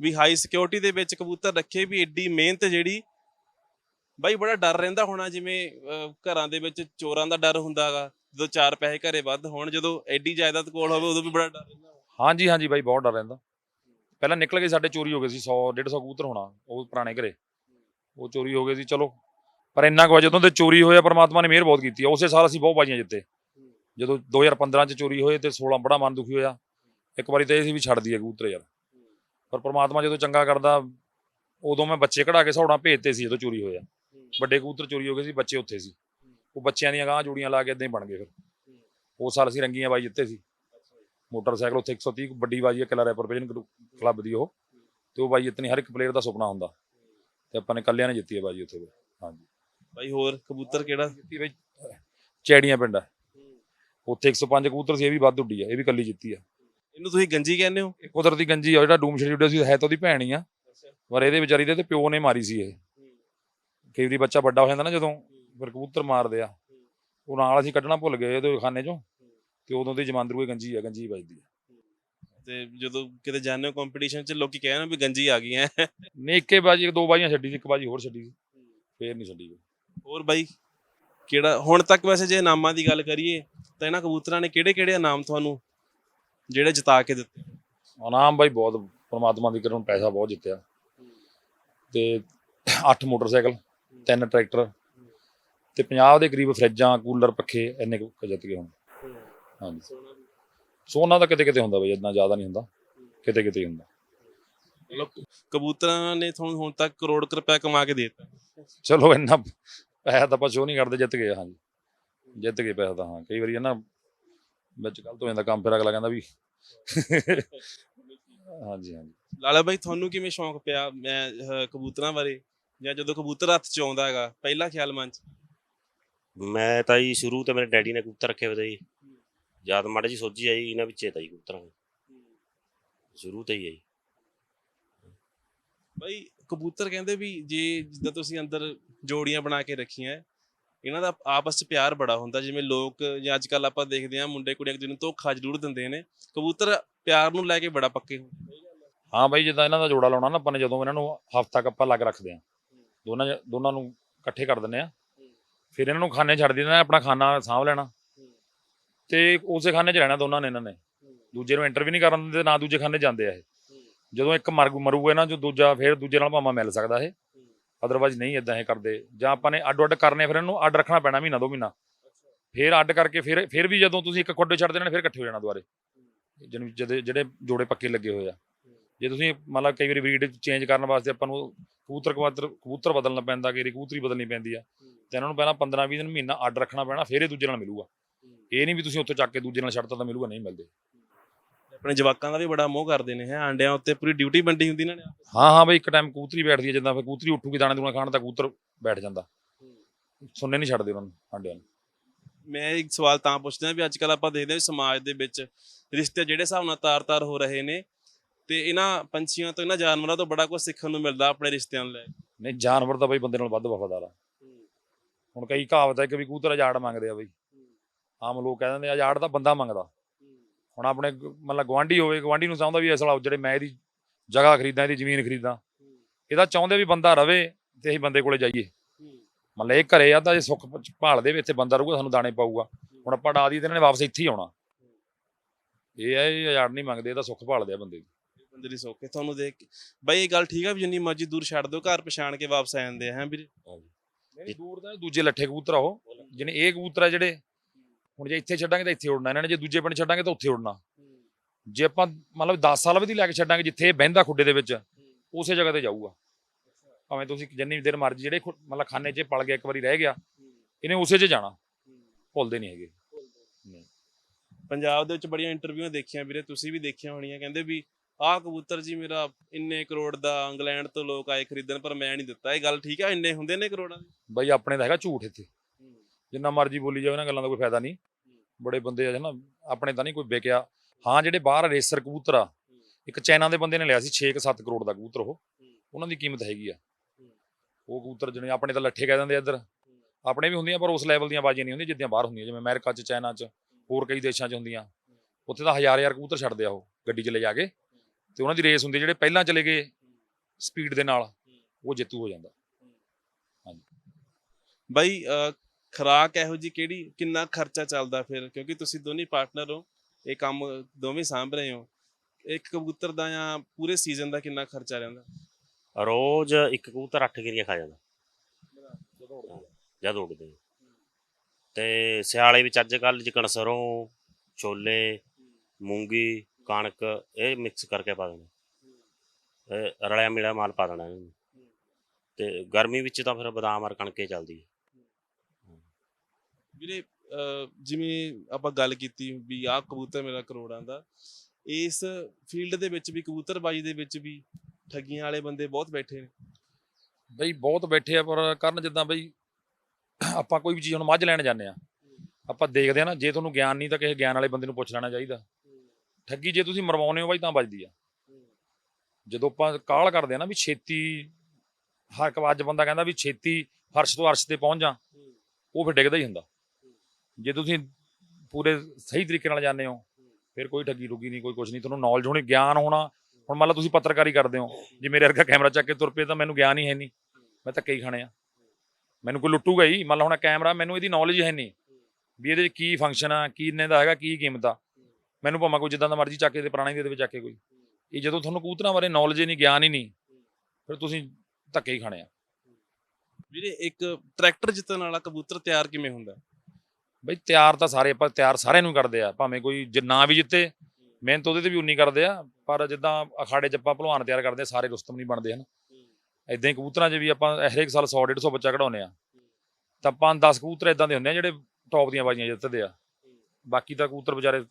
ਵੀ ਹਾਈ ਸਿਕਿਉਰਿਟੀ ਦੇ ਵਿੱਚ ਕਬੂਤਰ ਰੱਖੇ, ਵੀ ਏਡੀ ਮਿਹਨਤ ਜਿਹੜੀ ਬਾਈ ਬੜਾ ਡਰ ਰਹਿੰਦਾ ਹੋਣਾ, ਜਿਵੇਂ ਘਰਾਂ ਦੇ ਵਿੱਚ ਚੋਰਾਂ ਦਾ ਡਰ ਹੁੰਦਾਗਾ ਜਦੋਂ ਚਾਰ ਪੈਸੇ ਘਰੇ ਵੱਧ ਹੋਣ, ਜਦੋਂ ਐਡੀ ਜਾਇਦਾਦ ਕੋਲ ਹੋਵੇ, ਉਦੋਂ ਵੀ ਬੜਾ ਡਰ ਰਹਿੰਦਾ ਹਾਂਜੀ ਹਾਂਜੀ ਬਾਈ, ਬਹੁਤ ਡਰ ਰਹਿੰਦਾ। ਪਹਿਲਾਂ ਨਿਕਲ ਗਏ ਸਾਡੇ, ਚੋਰੀ ਹੋ ਗਏ ਸੀ 100 150 ਕਬੂਤਰ ਹੋਣਾ, ਉਹ ਪੁਰਾਣੇ ਘਰੇ। ਉਹ ਚੋਰੀ ਹੋ ਗਏ ਸੀ, ਚਲੋ। ਪਰ ਇੰਨਾ ਕੁ ਜਦੋਂ ਤੇ ਚੋਰੀ ਹੋਇਆ ਪਰਮਾਤਮਾ ਨੇ ਮਿਹਰ ਬਹੁਤ ਕੀਤੀ ਉਸੇ ਸਾਲ ਅਸੀਂ ਬਹੁਤ ਬਾਜੀਆਂ ਜਿੱਤੇ। ਜਦੋਂ 2015 ਚ ਚੋਰੀ ਹੋਏ ਤੇ 16 ਬੜਾ ਮਨ ਦੁਖੀ ਹੋਇਆ। ਇੱਕ ਵਾਰੀ ਤਾਂ ਇਹ ਸੀ ਵੀ ਛੱਡ ਦਈਏ ਕਬੂਤਰ ਯਾਰ। ਪਰ ਪਰਮਾਤਮਾ ਜਦੋਂ ਚੰਗਾ ਕਰਦਾ ਉਦੋਂ ਮੈਂ ਬੱਚੇ ਕਢਾ ਕੇ ਸੌੜਾ ਭੇਜਤੇ ਸੀ ਜਦੋਂ ਚੋਰੀ ਹੋਇਆ। ਵੱਡੇ ਕਬੂਤਰ ਚੋਰੀ ਹੋ ਗਏ ਸੀ ਬੱਚੇ ਉੱਥੇ ਸੀ। ਉਹ ਬੱਚਿਆਂ ਦੀਆਂ ਗਾਂ ਜੋੜੀਆਂ ਲਾ ਕੇ ਇਦਾਂ ਹੀ ਬਣ ਗਏ ਫਿਰ। ਉਹ ਸਾਲ ਅਸੀਂ ਰੰਗੀਆਂ ਬਾਈ ਜਿੱਤੇ ਸੀ। ਮੋਟਰਸਾਈਕਲ ਉੱਥੇ 130 ਵੱਡੀ ਬਾਜੀ ਹੈ ਕਿਲਾ ਰੈਪਰ ਕਲੱਬ ਦੀ ਉਹ। ਤੇ ਉਹ ਬਾਜੀ ਜਿੱਤਣੀ ਹਰ ਇੱਕ ਪਲੇਅਰ ਦਾ ਸੁਪਨਾ ਹੁੰਦਾ। ਤੇ ਆਪਾਂ ਨੇ ਕੱਲਿਆਂ ਨੇ ਜਿੱਤੀ ਹੈ ਬਾਜੀ ਉੱਥੇ। ਹਾਂਜੀ। ਬਾਈ ਹੋਰ ਕਬੂਤਰ ਕਿਹੜਾ? ਜਿੱਤੀ ਬਈ ਚੈੜੀਆਂ ਪਿੰਡ ਹੈ ਉੱਥੇ 105 ਕਬੂਤਰ ਸੀ ਇਹ ਵੀ ਵੱਧ ਉੱਡੀ ਹੈ ਇਹ ਵੀ ਕੱਲੀ ਜਿੱਤੀ ਆ। ਇਹਨੂੰ ਤੁਸੀਂ ਗੰਜੀ ਕਹਿੰਦੇ ਹੋ? ਇਹ ਕੁਦਰਤੀ ਗੰਜੀ ਆ ਜਿਹੜਾ ਡੂਮ ਸ਼ਡਿਊਲ ਸੀ ਹੈ ਤਾਂ ਉਹਦੀ ਭੈਣ ਹੀ ਆ। ਪਰ ਇਹਦੇ ਵਿਚਾਰੀ ਦੇ ਤੇ ਪਿਓ ਨੇ ਮਾਰੀ ਸੀ ਇਹ। ਕਈ ਵਾਰੀ ਬੱਚਾ ਵੱਡਾ ਹੋ ਜਾਂਦਾ ਨਾ ਜਦੋਂ ਫਿਰ ਕਬੂਤਰ ਮਾਰਦੇ ਆ। ਉਹ ਨਾਲ ਅਸੀਂ ਕੱਢਣਾ ਭੁੱਲ ਗਏ ਉਹਦੇ ਖਾਨੇ ਚੋਂ ਤੇ ਉਦੋਂ ਦੀ ਜਮਾਂਦਰੂ ਇਹ ਗੰਜੀ ਆ ਗੰਜੀ ਵੱਜਦੀ ਆ। ਤੇ ਜਦੋਂ ਕਿਤੇ ਜਾਂਦੇ ਹੋ ਕੰਪੀਟੀਸ਼ਨ 'ਚ ਲੋਕੀ ਕਹਿਣ ਵੀ ਗੰਜੀ ਆ ਗਈ ਹੈ ਨਹੀਂ ਇੱਕੇ ਬਾਜੀ ਦੋ ਬਾਜੀਆਂ ਛੱਡੀ ਸੀ ਇੱਕ ਬਾਜੀ ਹੋਰ ਛੱਡੀ ਸੀ। ਫੇਰ ਨਹੀਂ ਛੱਡੀ। ਹੋਰ ਬਾਈ ਕਿਹੜਾ ਹੁਣ ਤੱਕ ਵੈਸੇ ਜੇ ਇਨਾਮਾਂ ਦੀ ਗੱਲ ਕਰੀਏ ਤਾਂ ਇਹਨਾਂ ਕਬੂਤਰਾਂ ਨੇ ਕਿਹੜੇ ਕਿਹੜੇ ਇਨਾਮ ਤੁਹਾਨੂੰ ਜਿਹੜੇ ਜਿਤਾ ਕੇ ਦਿੱਤੇ? ਇਨਾਮ ਬਾਈ ਬਹੁਤ ਪਰਮਾਤਮਾ ਦੀ ਕਿਰਪਾ ਨਾਲ ਪੈਸਾ ਬਹੁਤ ਜਿੱਤਿਆ। ਤੇ 8 ਮੋਟਰਸਾਈਕਲ ਤਿੰਨ ਟਰੈਕਟਰ ਤੇ 50 ਦੇ ਕਰੀਬ ਫਰਿੱਜਾਂ ਕੂਲਰ ਪੱਖੇ ਇੰਨੇ ਕੁ ਜਿੱਤ ਗਏ ਹੁਣ। ਹਾਂਜੀ। ਸੋਨਾ ਤਾਂ ਕਿਤੇ ਕਿਤੇ ਹੁੰਦਾ ਬਈ ਇਦਾਂ ਜ਼ਿਆਦਾ ਨਹੀਂ ਹੁੰਦਾ ਕਿਤੇ ਕਿਤੇ ਹੁੰਦਾ। ਮਤਲਬ ਕਬੂਤਰਾਂ ਨੇ ਤੁਹਾਨੂੰ ਹੁਣ ਤੱਕ ਕਰੋੜ ਰੁਪਇਆ ਕਮਾ ਕੇ ਦੇ ਦਿੱਤਾ। ਚਲੋ ਇੰਨਾ ਪੈਸਾ ਤਾਂ ਆਪਾਂ ਸ਼ੋ ਨਹੀਂ ਕਰਦੇ ਜਿੱਤ ਗਏ ਹਾਂਜੀ। ਜਿੱਤ ਗਏ ਪੈਸਾ ਤਾਂ ਹਾਂ ਕਈ ਵਾਰੀ ਹੈ ਨਾ ਵਿੱਚ ਗਲਤ ਹੋ ਜਾਂਦਾ ਕੰਮ ਫਿਰ ਅਗਲਾ ਕਹਿੰਦਾ ਵੀ ਹਾਂਜੀ ਹਾਂਜੀ। ਲਾਲਾ ਬਾਈ ਤੁਹਾਨੂੰ ਕਿਵੇਂ ਸ਼ੌਂਕ ਪਿਆ ਮੈਂ ਅਹ, ਕਬੂਤਰਾਂ ਬਾਰੇ? ਜਾਂ ਜਦੋਂ ਕਬੂਤਰ ਹੱਥ 'ਚ ਆਉਂਦਾ ਹੈਗਾ ਪਹਿਲਾ ਖਿਆਲ ਮਨ 'ਚ? ਮੈਂ ਤਾਂ ਜੀ ਸ਼ੁਰੂ ਤੋਂ ਮੇਰੇ ਡੈਡੀ ਨੇ ਕਬੂਤਰ ਰੱਖੇ ਹੋਏ ਤੇ ਜੀ। ਜਦ ਮਾੜਾ ਜੀ ਸੋਚੀ ਆਈ ਇਹਨਾਂ ਵਿੱਚੇ ਤਾਂ ਜੀ ਕਬੂਤਰਾਂ ਦੇ। ਸ਼ੁਰੂ ਤੋਂ ਹੀ ਆਈ। ਬਾਈ ਕਬੂਤਰ ਕਹਿੰਦੇ ਵੀ ਜੇ ਜਿੱਦਾਂ ਤੁਸੀਂ ਅੰਦਰ ਜੋੜੀਆਂ ਬਣਾ ਕੇ ਰੱਖੀਆਂ ਇਹਨਾਂ ਦਾ ਆਪਸ 'ਚ ਪਿਆਰ ਬੜਾ ਹੁੰਦਾ, ਜਿਵੇਂ ਲੋਕ ਜਾਂ ਅੱਜ ਕੱਲ ਆਪਾਂ ਦੇਖਦੇ ਹਾਂ ਮੁੰਡੇ ਕੁੜੀਆਂ ਇੱਕ ਦੂਜੇ ਨੂੰ ਧੋਖਾ ਜ਼ਰੂਰ ਦਿੰਦੇ ਨੇ, ਕਬੂਤਰ ਪਿਆਰ ਨੂੰ ਲੈ ਕੇ ਬੜਾ ਪੱਕੇ ਹੁੰਦੇ ਹਾਂ ਬਾਈ, ਜਿੱਦਾਂ ਇਹਨਾਂ ਦਾ ਜੋੜਾ ਲਾਉਣਾ ਨਾ, ਆਪਾਂ ਨੇ ਜਦੋਂ ਇਹਨਾਂ ਨੂੰ ਹਫ਼ਤਾ ਕੁ ਲੱਗ ਰੱਖਦੇ ਆ ਦੋਨਾਂ ਦੋਨਾਂ ਨੂੰ ਇਕੱਠੇ ਕਰ ਦਿੰਦੇ ਆ ਫਿਰ ਇਹਨਾਂ ਨੂੰ ਖਾਣੇ ਛੱਡ ਦਿੰਦੇ ਆ ਆਪਣਾ ਖਾਣਾ ਸਾਂਭ ਲੈਣਾ, ਤੇ ਉਸੇ ਖਾਣੇ 'ਚ ਰਹਿਣਾ ਦੋਨਾਂ ਨੇ ਇਹਨਾਂ ਨੇ, ਦੂਜੇ ਨੂੰ ਐਂਟਰ ਵੀ ਨਹੀਂ ਕਰਨ ਦਿੰਦੇ, ਨਾ ਦੂਜੇ ਖਾਣੇ ਜਾਂਦੇ ਆ ਇਹ। ਜਦੋਂ ਇੱਕ ਮਰ ਮਰੂਗਾ ਨਾ, ਜੋ ਦੂਜਾ, ਫਿਰ ਦੂਜੇ ਨਾਲ ਭਾਵੇਂ ਮਿਲ ਸਕਦਾ ਇਹ। ਅਦਰਵਾਈਜ਼ ਨਹੀਂ ਇਦਾਂ ਇਹ ਕਰਦੇ। ਜਾਂ ਆਪਾਂ ਨੇ ਅੱਡ ਅੱਡ ਕਰਨੇ, ਫਿਰ ਇਹਨੂੰ ਅੱਡ ਰੱਖਣਾ ਪੈਣਾ ਮਹੀਨਾ ਦੋ ਮਹੀਨਾ। ਫਿਰ ਅੱਡ ਕਰਕੇ ਫਿਰ ਫਿਰ ਵੀ ਜਦੋਂ ਤੁਸੀਂ ਇੱਕ ਖੁੱਡੇ ਛੱਡ ਦੇਣਾ ਫਿਰ ਇਕੱਠੇ ਹੋ ਜਾਣਾ ਦੁਬਾਰੇ। ਜਿਹਨੂੰ ਜਿਹਦੇ, ਜਿਹੜੇ ਜੋੜੇ ਪੱਕੇ ਲੱਗੇ ਹੋਏ ਆ। ਜੇ ਤੁਸੀਂ ਮਤਲਬ ਕਈ ਵਾਰੀ ਬਰੀਡ ਚੇਂਜ ਕਰਨ ਵਾਸਤੇ ਆਪਾਂ ਨੂੰ ਕਬੂਤਰ ਕਬੂਤਰ ਕਬੂਤਰ ਬਦਲਣਾ ਪੈਂਦਾ ਕਿ ਕਬੂਤਰੀ ਬਦਲਣੀ ਪੈਂਦੀ ਆ। ਤੇ ਇਹਨਾਂ ਨੂੰ ਪਹਿਲਾਂ 15 20 ਦਿਨ ਮਹੀਨਾ ਅੱਡ ਰੱਖਣਾ ਪੈਣਾ, ਫਿਰ ਇਹ ਦੂਜੇ ਨਾਲ ਮਿਲੂਗਾ। ਇਹ ਨਹੀਂ ਵੀ ਤੁਸੀਂ ਉੱਥੇ ਚੱਕ ਕੇ ਦੂਜੇ ਨਾਲ ਛੱਡਤਾ ਤਾਂ ਮਿਲੂਗਾ, ਨਹੀਂ ਮਿਲਦੇ। ਆਪਣੇ ਜਵਾਕਾਂ ਦਾ ਵੀ ਬੜਾ ਮੋਹ ਕਰਦੇ ਨੇ ਹੈ ਆਂਡਿਆਂ ਉੱਤੇ ਪੂਰੀ ਡਿਊਟੀ ਬੰਦੀ ਹੁੰਦੀ ਇਹਨਾਂ ਨੇ ਹਾਂ ਹਾਂ ਬਈ ਇੱਕ ਟਾਈਮ ਕਬੂਤਰੀ ਬੈਠਦੀ ਹੈ ਜਿੱਦਾਂ ਫਿਰ ਕਬੂਤਰੀ ਉੱਠੂਗੀ ਦਾਣੇ ਦੂਣਾ ਖਾਣ ਤਾਂ ਕਬੂਤਰ ਬੈਠ ਜਾਂਦਾ। ਸੁਣਨੇ ਨਹੀਂ ਛੱਡਦੇ ਉਹਨਾਂ ਨੂੰ ਆਂਡਿਆਂ ਨੂੰ। ਮੈਂ ਇੱਕ ਸਵਾਲ ਤਾਂ ਪੁੱਛਦਾ ਵੀ ਅੱਜ ਕੱਲ ਆਪਾਂ ਦੇਖਦੇ ਹਾਂ ਵੀ ਸਮਾਜ ਦੇ ਵਿੱਚ ਰਿਸ਼ਤੇ ਜਿਹੜੇ ਹਿਸਾਬ ਨਾਲ ਤਾਰ-ਤਾਰ ਹੋ ਰਹੇ ਨੇ ਤੇ ਇਹਨਾਂ ਪੰਛੀਆਂ ਤੋਂ ਇਹਨਾਂ ਜਾਨਵਰਾਂ ਤੋਂ ਬੜਾ ਕੁਝ ਸਿੱਖਣ ਨੂੰ ਮਿਲਦਾ ਆਪਣੇ ਰਿਸ਼ਤਿਆਂ ਨੂੰ ਲੈ ਕੇ। ਨਹੀਂ ਜਾਨਵਰ ਤਾਂ ਬਈ ਬੰਦੇ ਨਾਲ ਵੱਧ ਵਫਾਦਾਰ ਆ। ਹੁਣ ਕਈ ਕਹਾਵਤ ਹੈ ਕਿ ਵੀ ਕਬੂਤਰ ਅਜਾੜ ਮੰਗਦੇ ਆ ਬਈ। ਆਮ ਲੋਕ ਕਹਿ ਦਿੰਦੇ ਆ ਅਜਾੜ ਤਾਂ ਬੰਦਾ ਮੰਗਦਾ। ਹੁਣ ਆਪਣੇ ਮਤਲਬ ਗਵਾਂਢੀ ਹੋਵੇ ਗਵਾਂਢੀ ਨੂੰ ਚਾਹੁੰਦਾ ਵੀ ਅਸਲਾ ਜਿਹੜੇ ਮੈਂ ਇਹਦੀ ਜਗ੍ਹਾ ਖਰੀਦਾਂ ਇਹਦੀ ਜ਼ਮੀਨ ਖਰੀਦਾਂ। ਇਹਦਾ ਚਾਹੁੰਦੇ ਵੀ ਬੰਦਾ ਰਵੇ ਤੇ ਅਸੀਂ ਬੰਦੇ ਕੋਲੇ ਜਾਈਏ। ਮਤਲਬ ਇਹ ਘਰੇ ਆ ਤਾਂ ਜੇ ਸੁੱਖ ਭਾਲਦੇ ਵੀ ਇੱਥੇ ਬੰਦਾ ਰਹੂਗਾ ਸਾਨੂੰ ਦਾਣੇ ਪਾਊਗਾ। ਹੁਣ ਆਪਾਂ ਡਾ ਦੀ ਤੇ ਇਹਨਾਂ ਨੇ ਵਾਪਸ ਇੱਥੇ ਹੀ ਆਉਣਾ। ਇਹ ਹੈ ਇਹ ਅਜਾੜ ਨਹੀਂ ਮੰਗਦੇ ਇਹ ਤਾਂ ਸੁੱਖ ਭਾਲਦੇ ਆ ਬੰਦੇ ਦੀ। ਬੰਦੇ ਦੀ ਸੋਕੇ ਤੁਹਾਨੂੰ ਦੇਖ ਕੇ। ਬਈ ਇਹ ਗੱਲ ਠੀਕ ਆ ਵੀ ਜਿੰਨੀ ਮਰਜ਼ੀ ਦੂਰ ਛੱਡ ਦਿਓ ਘਰ ਪਛਾਣ ਕੇ ਵਾਪਸ ਆ ਜਾਂਦੇ ਆ ਹੈ ਵੀਰੇ? ਨਹੀਂ ਦੂਰ ਦਾ ਦੂਜੇ ਲੱਠੇ ਕਬੂਤਰ ਉਹ। ਜਿਹਨੇ ਇਹ ਕਬੂਤਰ ਆ ਜਿਹੜੇ ਹੁਣ ਜੇ ਇੱਥੇ ਛੱਡਾਂਗੇ ਤਾਂ ਇੱਥੇ ਉੜਨਾ ਇਹਨਾਂ ਨੇ ਜੇ ਦੂਜੇ ਪਿੰਡ ਛੱਡਾਂਗੇ ਤਾਂ ਉੱਥੇ ਉੜਨਾ। ਜੇ ਆਪਾਂ ਮਤਲਬ 10 ਸਾਲ ਵੀ ਦੀ ਲੈ ਕੇ ਛੱਡਾਂਗੇ ਜਿੱਥੇ ਇਹ ਬਹਿੰਦਾ ਖੁੱਡੇ ਦੇ ਵਿੱਚ ਉਸੇ ਜਗ੍ਹਾ ਤੇ ਜਾਊਗਾ। ਭਾਵੇਂ ਤੁਸੀਂ ਜਿੰਨੀ ਦੇਰ ਮਰਜ਼ੀ ਜਿਹੜੇ ਮਤਲਬ ਖਾਨੇ 'ਚ ਪਲ ਗਿਆ ਇੱਕ ਵਾਰੀ ਰਹਿ ਗਿਆ ਇਹਨੇ ਉਸੇ 'ਚ ਜਾਣਾ। ਭੁੱਲਦੇ ਨਹੀਂ ਹੈਗੇ। ਪੰਜਾਬ ਦੇ ਵਿੱਚ ਬੜੀਆਂ ਇੰਟਰਵਿਊਆਂ ਦੇਖੀਆਂ ਵੀਰੇ ਤੁਸੀਂ ਵੀ ਦੇਖੀਆਂ ਹੋਣੀਆਂ ਕਹਿੰਦੇ ਵੀ ਆਹ ਕਬੂਤਰ ਜੀ ਮੇਰਾ ਇੰਨੇ ਕਰੋੜ ਦਾ ਇੰਗਲੈਂਡ ਤੋਂ ਲੋਕ ਆਏ ਖਰੀਦਣ ਪਰ ਮੈਂ ਨਹੀਂ ਦਿੱਤਾ। ਇਹ ਗੱਲ ਠੀਕ ਆ ਇੰਨੇ ਹੁੰਦੇ ਨੇ ਕਰੋੜਾਂ ਦੇ? ਬਈ ਆਪਣੇ ਦਾ ਹੈਗਾ ਝੂਠ ਇੱਥੇ। ਜਿੰਨਾ ਮਰਜ਼ੀ ਬੋਲੀ ਜਾਵੇ ਇਹਨਾਂ ਗੱਲਾਂ ਦਾ ਕੋਈ ਫਾਇਦਾ ਨਹੀਂ। ਬੜੇ ਬੰਦੇ ਆ ਨਾ, ਆਪਣੇ ਤਾਂ ਨਹੀਂ ਕੋਈ ਵਿਕਿਆ ਹਾਂ, ਜਿਹੜੇ ਬਾਹਰ ਰੇਸਰ ਕਬੂਤਰ ਆ, ਇੱਕ ਚਾਈਨਾ ਦੇ ਬੰਦੇ ਨੇ ਲਿਆ ਸੀ 6-7 ਕਰੋੜ ਦਾ ਕਬੂਤਰ ਉਹ। ਉਹਨਾਂ ਦੀ ਕੀਮਤ ਹੈਗੀ ਆ। ਉਹ ਕਬੂਤਰ ਜਿਹੜੇ ਆਪਣੇ ਤਾਂ ਲੱਠੇ ਕਹਿ ਦਿੰਦੇ ਇੱਧਰ। ਆਪਣੇ ਵੀ ਹੁੰਦੀਆਂ, ਪਰ ਉਸ ਲੈਵਲ ਦੀਆਂ ਬਾਜ਼ੀਆਂ ਨਹੀਂ ਹੁੰਦੀਆਂ, ਜਿੱਦਾਂ ਬਾਹਰ ਹੁੰਦੀਆਂ, ਜਿਵੇਂ ਅਮਰੀਕਾ 'ਚ, ਚਾਈਨਾ 'ਚ, ਹੋਰ ਕਈ ਦੇਸ਼ਾਂ 'ਚ ਹੁੰਦੀਆਂ। ਉੱਥੇ ਤਾਂ ਹਜ਼ਾਰ ਹਜ਼ਾਰ ਕਬੂਤਰ ਛੱਡਦੇ ਆ ਉਹ, ਗੱਡੀ 'ਚ ਲੈ ਜਾ ਕੇ। ਤੇ ਉਹਨਾਂ ਦੀ ਰੇਸ ਹੁੰਦੀ, ਜਿਹੜੇ ਪਹਿਲਾਂ ਚਲੇ ਗਏ ਸਪੀਡ ਦੇ ਨਾਲ, ਉਹ ਜੇਤੂ ਹੋ ਜਾਂਦਾ। ਹਾਂਜੀ। ਬਾਈ ਖੁਰਾਕ ਇਹੋ ਜੀ ਕਿਹੜੀ, ਕਿੰਨਾ ਖਰਚਾ ਚੱਲਦਾ ਫਿਰ? ਕਿਉਂਕਿ ਤੁਸੀਂ ਦੋਨੇ ਪਾਰਟਨਰ ਹੋ, ਇਹ ਕੰਮ ਦੋਵੇਂ ਸਾਂਭ ਰਹੇ ਹੋ। ਇੱਕ ਕਬੂਤਰ ਦਾ ਜਾਂ ਪੂਰੇ ਸੀਜ਼ਨ ਦਾ ਕਿੰਨਾ ਖਰਚਾ ਰਹਿੰਦਾ? ਰੋਜ਼ ਇੱਕ ਕਬੂਤਰ 8 ਗਿਰੀਆਂ ਖਾ ਜਾਂਦਾ। ਜਦ ਉੱਡਦੇ ਤੇ ਸਿਆਲੇ ਵਿੱਚ ਅੱਜ ਕੱਲ ਜਿਕਣ ਸਰੋਂ, ਛੋਲੇ, ਮੂੰਗੀ, ਕਣਕ, ਇਹ ਮਿਕਸ ਕਰਕੇ ਪਾ ਦੇਣਾ ਰਲਿਆ ਮਿਲਿਆ ਮਾਲ ਪਾ ਦੇਣਾ ਇਹਨੂੰ। ਤੇ ਗਰਮੀ ਵਿੱਚ ਤਾਂ ਫਿਰ ਬਦਾਮ ਔਰ ਕਣਕੇ ਚੱਲਦੀ ਹੈ ਵੀਰੇ ਜਿਵੇਂ ਆਪਾਂ ਗੱਲ ਕੀਤੀ ਵੀ ਆਹ ਕਬੂਤਰ ਮੇਰਾ ਕਰੋੜਾਂ ਦਾ, ਇਸ ਫੀਲਡ ਦੇ ਵਿੱਚ ਵੀ, ਕਬੂਤਰਬਾਜੀ ਦੇ ਵਿੱਚ ਵੀ ਠੱਗੀਆਂ ਵਾਲੇ ਬੰਦੇ ਬਹੁਤ ਬੈਠੇ ਨੇ। ਬਈ, ਬਹੁਤ ਬੈਠੇ ਆ, ਪਰ ਕਰਨ ਜਿੱਦਾਂ ਬਈ, ਆਪਾਂ ਕੋਈ ਵੀ ਚੀਜ਼ ਹੁਣ ਮੱਝ ਲੈਣ ਜਾਂਦੇ ਆ। ਆਪਾਂ ਦੇਖਦੇ ਆ ਨਾ, ਜੇ ਤੁਹਾਨੂੰ ਗਿਆਨ ਨਹੀਂ ਤਾਂ ਕਿਸੇ ਗਿਆਨ ਵਾਲੇ ਬੰਦੇ ਨੂੰ ਪੁੱਛ ਲੈਣਾ ਚਾਹੀਦਾ। ਠੱਗੀ ਜੇ ਤੁਸੀਂ ਮਰਵਾਉਨੇ ਹੋ ਬਾਈ, ਤਾਂ ਵੱਜਦੀ ਆ। ਜਦੋਂ ਆਪਾਂ ਕਾਲ ਕਰਦੇ ਆ ਨਾ ਵੀ ਛੇਤੀ, ਹਰ ਇੱਕ ਅੱਜ ਬੰਦਾ ਕਹਿੰਦਾ ਵੀ ਛੇਤੀ ਫਰਸ਼ ਤੋਂ ਅਰਸ਼ ਤੇ ਪਹੁੰਚ ਜਾ, ਉਹ ਫਿਰ ਡਿੱਗਦਾ ਹੀ ਹੁੰਦਾ। ਜੇ ਤੁਸੀਂ ਪੂਰੇ ਸਹੀ ਤਰੀਕੇ ਨਾਲ ਜਾਂਦੇ ਹੋ, ਫਿਰ ਕੋਈ ਠੱਗੀ ਰੁਗੀ ਨਹੀਂ, ਕੋਈ ਕੁਝ ਨਹੀਂ। ਤੁਹਾਨੂੰ ਨੌਲੇਜ ਹੋਣੀ, ਗਿਆਨ ਹੋਣਾ। ਹੁਣ ਮੰਨ ਲਓ ਤੁਸੀਂ ਪੱਤਰਕਾਰੀ ਕਰਦੇ ਹੋ, ਜੇ ਮੇਰੇ ਵਰਗਾ ਕੈਮਰਾ ਚੱਕ ਕੇ ਤੁਰ ਪਏ ਤਾਂ ਮੈਨੂੰ ਗਿਆਨ ਹੀ ਹੈ ਨਹੀਂ। ਮੈਂ ਧੱਕੇ ਹੀ ਖਾਣੇ ਆ। ਮੈਨੂੰ ਕੋਈ ਲੁੱਟੂਗਾ ਹੀ। ਮੰਨ ਲਓ ਹੁਣ ਕੈਮਰਾ, ਮੈਨੂੰ ਇਹਦੀ ਨੌਲੇਜ ਹੈ ਨਹੀਂ ਵੀ ਇਹਦੇ 'ਚ ਕੀ ਫੰਕਸ਼ਨ ਆ, ਕੀ ਇੰਨੇ ਦਾ ਹੈਗਾ, ਕੀ ਕੀਮਤ ਆ। ਮੈਨੂੰ ਭਾਵੇਂ ਕੋਈ ਜਿੱਦਾਂ ਦਾ ਮਰਜ਼ੀ ਚੱਕ ਕੇ ਤੇ ਪੁਰਾਣਾ ਦੇ ਵਿੱਚ ਚੱਕ ਕੇ ਕੋਈ। ਇਹ ਜਦੋਂ ਤੁਹਾਨੂੰ ਕਬੂਤਰਾਂ ਬਾਰੇ ਨੌਲੇਜ ਹੀ ਨਹੀਂ, ਗਿਆਨ ਹੀ ਨਹੀਂ, ਫਿਰ ਤੁਸੀਂ ਧੱਕੇ ਹੀ ਖਾਣੇ ਆ। ਵੀਰੇ, ਇੱਕ ਟਰੈਕਟਰ ਜਿੱਤਣ ਵਾਲਾ ਕਬੂਤਰ ਤਿਆਰ ਕਿਵੇਂ ਹੁੰਦਾ? ਬਈ ਤਿਆਰ ਤਾਂ ਸਾਰੇ ਆਪਾਂ ਤਿਆਰ ਸਾਰਿਆਂ ਨੂੰ ਕਰਦੇ ਆ, ਭਾਵੇਂ ਕੋਈ ਜੇ ਨਾ ਵੀ ਜਿੱਤੇ, ਮਿਹਨਤ ਉਹਦੇ ਤੇ ਵੀ ਉਨੀ ਕਰਦੇ ਆ, ਪਰ ਜਿੱਦਾਂ ਅਖਾੜੇ 'ਚ ਆਪਾਂ ਭਲਵਾਨ ਤਿਆਰ ਕਰਦੇ ਆ, ਸਾਰੇ ਰੁਸਤਮ ਨਹੀਂ ਬਣਦੇ ਹਨ। ਇਦਾਂ ਹੀ ਕਬੂਤਰਾਂ 'ਚ ਵੀ ਆਪਾਂ ਹਰੇਕ ਸਾਲ 100 150 ਬੱਚਾ ਕਢਾਉਂਦੇ ਆ। ਤਾਂ ਆਪਾਂ 10 ਕਬੂਤਰ ਇਦਾਂ ਦੇ ਹੁੰਦੇ ਆ ਜਿਹੜੇ ਟੌਪ ਦੀਆਂ ਬਾਜ਼ੀਆਂ ਜਿੱਤਦੇ ਆ। ਬਾਕੀ ਤਾਂ ਕਬੂਤਰ ਵਿਚਾਰੇ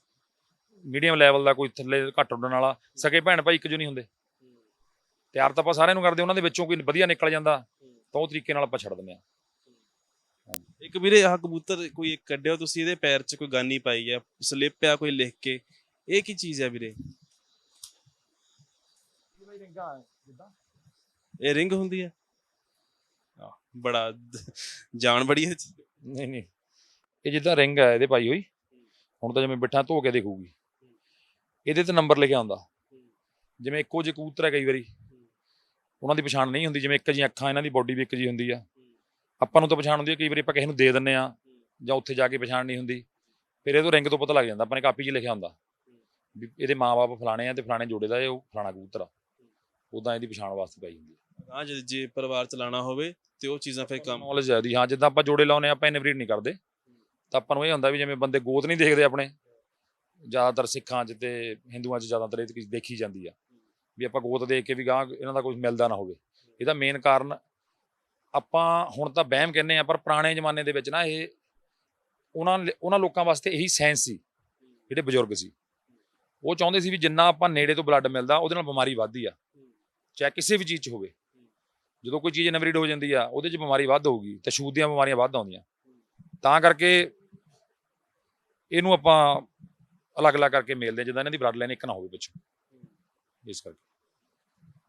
ਮੀਡੀਅਮ ਲੈਵਲ ਦਾ ਕੋਈ ਥੱਲੇ ਘੱਟ ਉੱਡਣ ਵਾਲਾ, ਸਕੇ ਭੈਣ ਭਾਈ ਇੱਕ ਜੋ ਨਹੀਂ ਹੁੰਦੇ। ਤਿਆਰ ਤਾਂ ਆਪਾਂ ਸਾਰਿਆਂ ਨੂੰ ਕਰਦੇ ਉਹਨਾਂ ਦੇ ਵਿੱਚੋਂ ਕੋਈ ਵਧੀਆ ਨਿਕਲ ਜਾਂਦਾ, ਤਾਂ ਉਹ ਤਰੀਕੇ ਨਾਲ ਆਪਾਂ ਛੱਡ ਦਿੰਦੇ ਆ। ਇੱਕ ਵੀਰੇ ਆਹ ਕਬੂਤਰ ਕੋਈ ਇੱਕ ਕੱਢਿਓ ਤੁਸੀਂ ਇਹਦੇ ਪੈਰ 'ਚ ਕੋਈ ਗਾਨੀ ਪਾਈ ਆ ਸਲਿੱਪ ਆ ਕੋਈ ਲਿਖ ਕੇ। ਇਹ ਕੀ ਚੀਜ਼ ਆ ਵੀਰੇ? ਇਹ ਰਿੰਗ ਹੁੰਦੀ ਆ? ਆਹ, ਬੜਾ ਦ- ਜਾਨ ਬੜੀ ਹੈ ਨਹੀਂ ਨਹੀਂ। ਇਹ ਜਿੱਦਾਂ ਰਿੰਗ ਹੈ ਇਹਦੇ ਪਾਈ ਹੋਈ। ਹੁਣ ਤਾਂ ਜਿਵੇਂ ਬਿੱਠਾ ਧੋ ਕੇ ਦੇਖੂਗੀ। ਇਹਦੇ ਤੇ ਨੰਬਰ ਲਿਖਿਆ ਹੁੰਦਾ। ਜਿਵੇਂ ਇੱਕੋ ਜਿਹੇ ਕਬੂਤਰ ਹੈ ਕਈ ਵਾਰੀ। ਉਹਨਾਂ ਦੀ ਪਛਾਣ ਨਹੀਂ ਹੁੰਦੀ। ਜਿਵੇਂ ਇੱਕ ਜੀ ਅੱਖਾਂ ਇਹਨਾਂ ਦੀ ਬਾਡੀ ਵੀ ਇੱਕ ਜੀ ਹੁੰਦੀ ਆ। ਆਪਾਂ ਨੂੰ ਤਾਂ ਪਛਾਣ ਹੁੰਦੀ ਹੈ ਕਈ ਵਾਰੀ ਆਪਾਂ ਕਿਸੇ ਨੂੰ ਦੇ ਦਿੰਨੇ ਆ ਜਾਂ ਉੱਥੇ ਜਾ ਕੇ ਪਛਾਣ ਨਹੀਂ ਹੁੰਦੀ। ਫਿਰ ਇਹ ਤੋਂ ਰਿੰਗ ਤੋਂ ਪਤਾ ਲੱਗ ਜਾਂਦਾ ਆਪਾਂ ਨੇ ਕਾਪੀ 'ਚ ਲਿਖਿਆ ਹੁੰਦਾ। ਵੀ ਇਹਦੇ ਮਾਪੇ ਫਲਾਣੇ ਆ ਤੇ ਫਲਾਣੇ ਜੋੜੇ ਦਾ ਇਹ ਉਹ ਫਲਾਣਾ ਕਬੂਤਰ ਆ। ਉਦਾਂ ਇਹਦੀ ਪਛਾਣ ਵਾਸਤੇ ਪਾਈ ਹੁੰਦੀ ਆ ਹਾਂ ਜੇ ਪਰਿਵਾਰ ਚਲਾਉਣਾ ਹੋਵੇ ਤੇ ਉਹ ਚੀਜ਼ਾਂ ਫਿਰ ਕੰਮ ਨੌਲੇਜ ਹੈ ਦੀ ਹਾਂ ਜਿੱਦਾਂ ਆਪਾਂ ਜੋੜੇ ਲਾਉਨੇ ਆਪਾਂ ਇਨਵਰੀਡ ਨਹੀਂ ਕਰਦੇ। ਤਾਂ ਆਪਾਂ ਨੂੰ ਇਹ ਹੁੰਦਾ ਵੀ ਜਿਵੇਂ ਬੰਦੇ ਗੋਤ ਨਹੀਂ ਦੇਖਦੇ ਆਪਣੇ ਜ਼ਿਆਦਾਤਰ ਸਿੱਖਾਂ 'ਚ ਤੇ ਹਿੰਦੂਆਂ 'ਚ ਜ਼ਿਆਦਾਤਰ ਇਹ ਦੇਖੀ ਜਾਂਦੀ ਆ। ਵੀ ਆਪਾਂ ਗੋਤ ਦੇਖ ਕੇ ਵੀ ਗਾਂ ਇਹਨਾਂ ਦਾ ਕੁਝ ਮਿਲਦਾ ਨਾ ਹੋਵੇ। ਇਹਦਾ ਮੇਨ ਕਾਰਨ ਆਪਾਂ ਹੁਣ ਤਾਂ ਵਹਿਮ ਕਹਿੰਦੇ ਆ ਪਰ ਪੁਰਾਣੇ ਜ਼ਮਾਨੇ ਦੇ ਵਿੱਚ ਨਾ ਇਹ ਉਹਨਾਂ ਲ- ਉਹਨਾਂ ਲੋਕਾਂ ਵਾਸਤੇ ਇਹੀ ਸਾਇੰਸ ਸੀ, ਜਿਹੜੇ ਬਜ਼ੁਰਗ ਸੀ। ਉਹ ਚਾਹੁੰਦੇ ਸੀ ਵੀ ਜਿੰਨਾ ਆਪਾਂ ਨੇੜੇ ਤੋਂ ਬਲੱਡ ਮਿਲਦਾ, ਉਹਦੇ ਨਾਲ ਬਿਮਾਰੀ ਵੱਧਦੀ ਆ, ਚਾਹੇ ਕਿਸੇ ਵੀ ਚੀਜ਼ 'ਚ ਹੋਵੇ। ਜਦੋਂ ਕੋਈ ਚੀਜ਼ ਇਨਵਰੀਡ ਹੋ ਜਾਂਦੀ ਆ, ਉਹਦੇ 'ਚ ਬਿਮਾਰੀ ਵੱਧ ਹੋਊਗੀ, ਤੇ ਛੂਤ ਦੀਆਂ ਬਿਮਾਰੀਆਂ ਵੱਧ ਆਉਂਦੀਆਂ। ਤਾਂ ਕਰਕੇ ਇਹਨੂੰ ਆਪਾਂ ਅਲੱਗ-ਅਲੱਗ ਕਰਕੇ ਮੇਲਦੇ ਜਿੱਦਾਂ ਇਹਨਾਂ ਦੀ ਬਲੱਡ ਲਾਈਨ ਇੱਕ ਨਾ ਹੋਵੇ ਵਿੱਚ ਇਸ ਕਰਕੇ।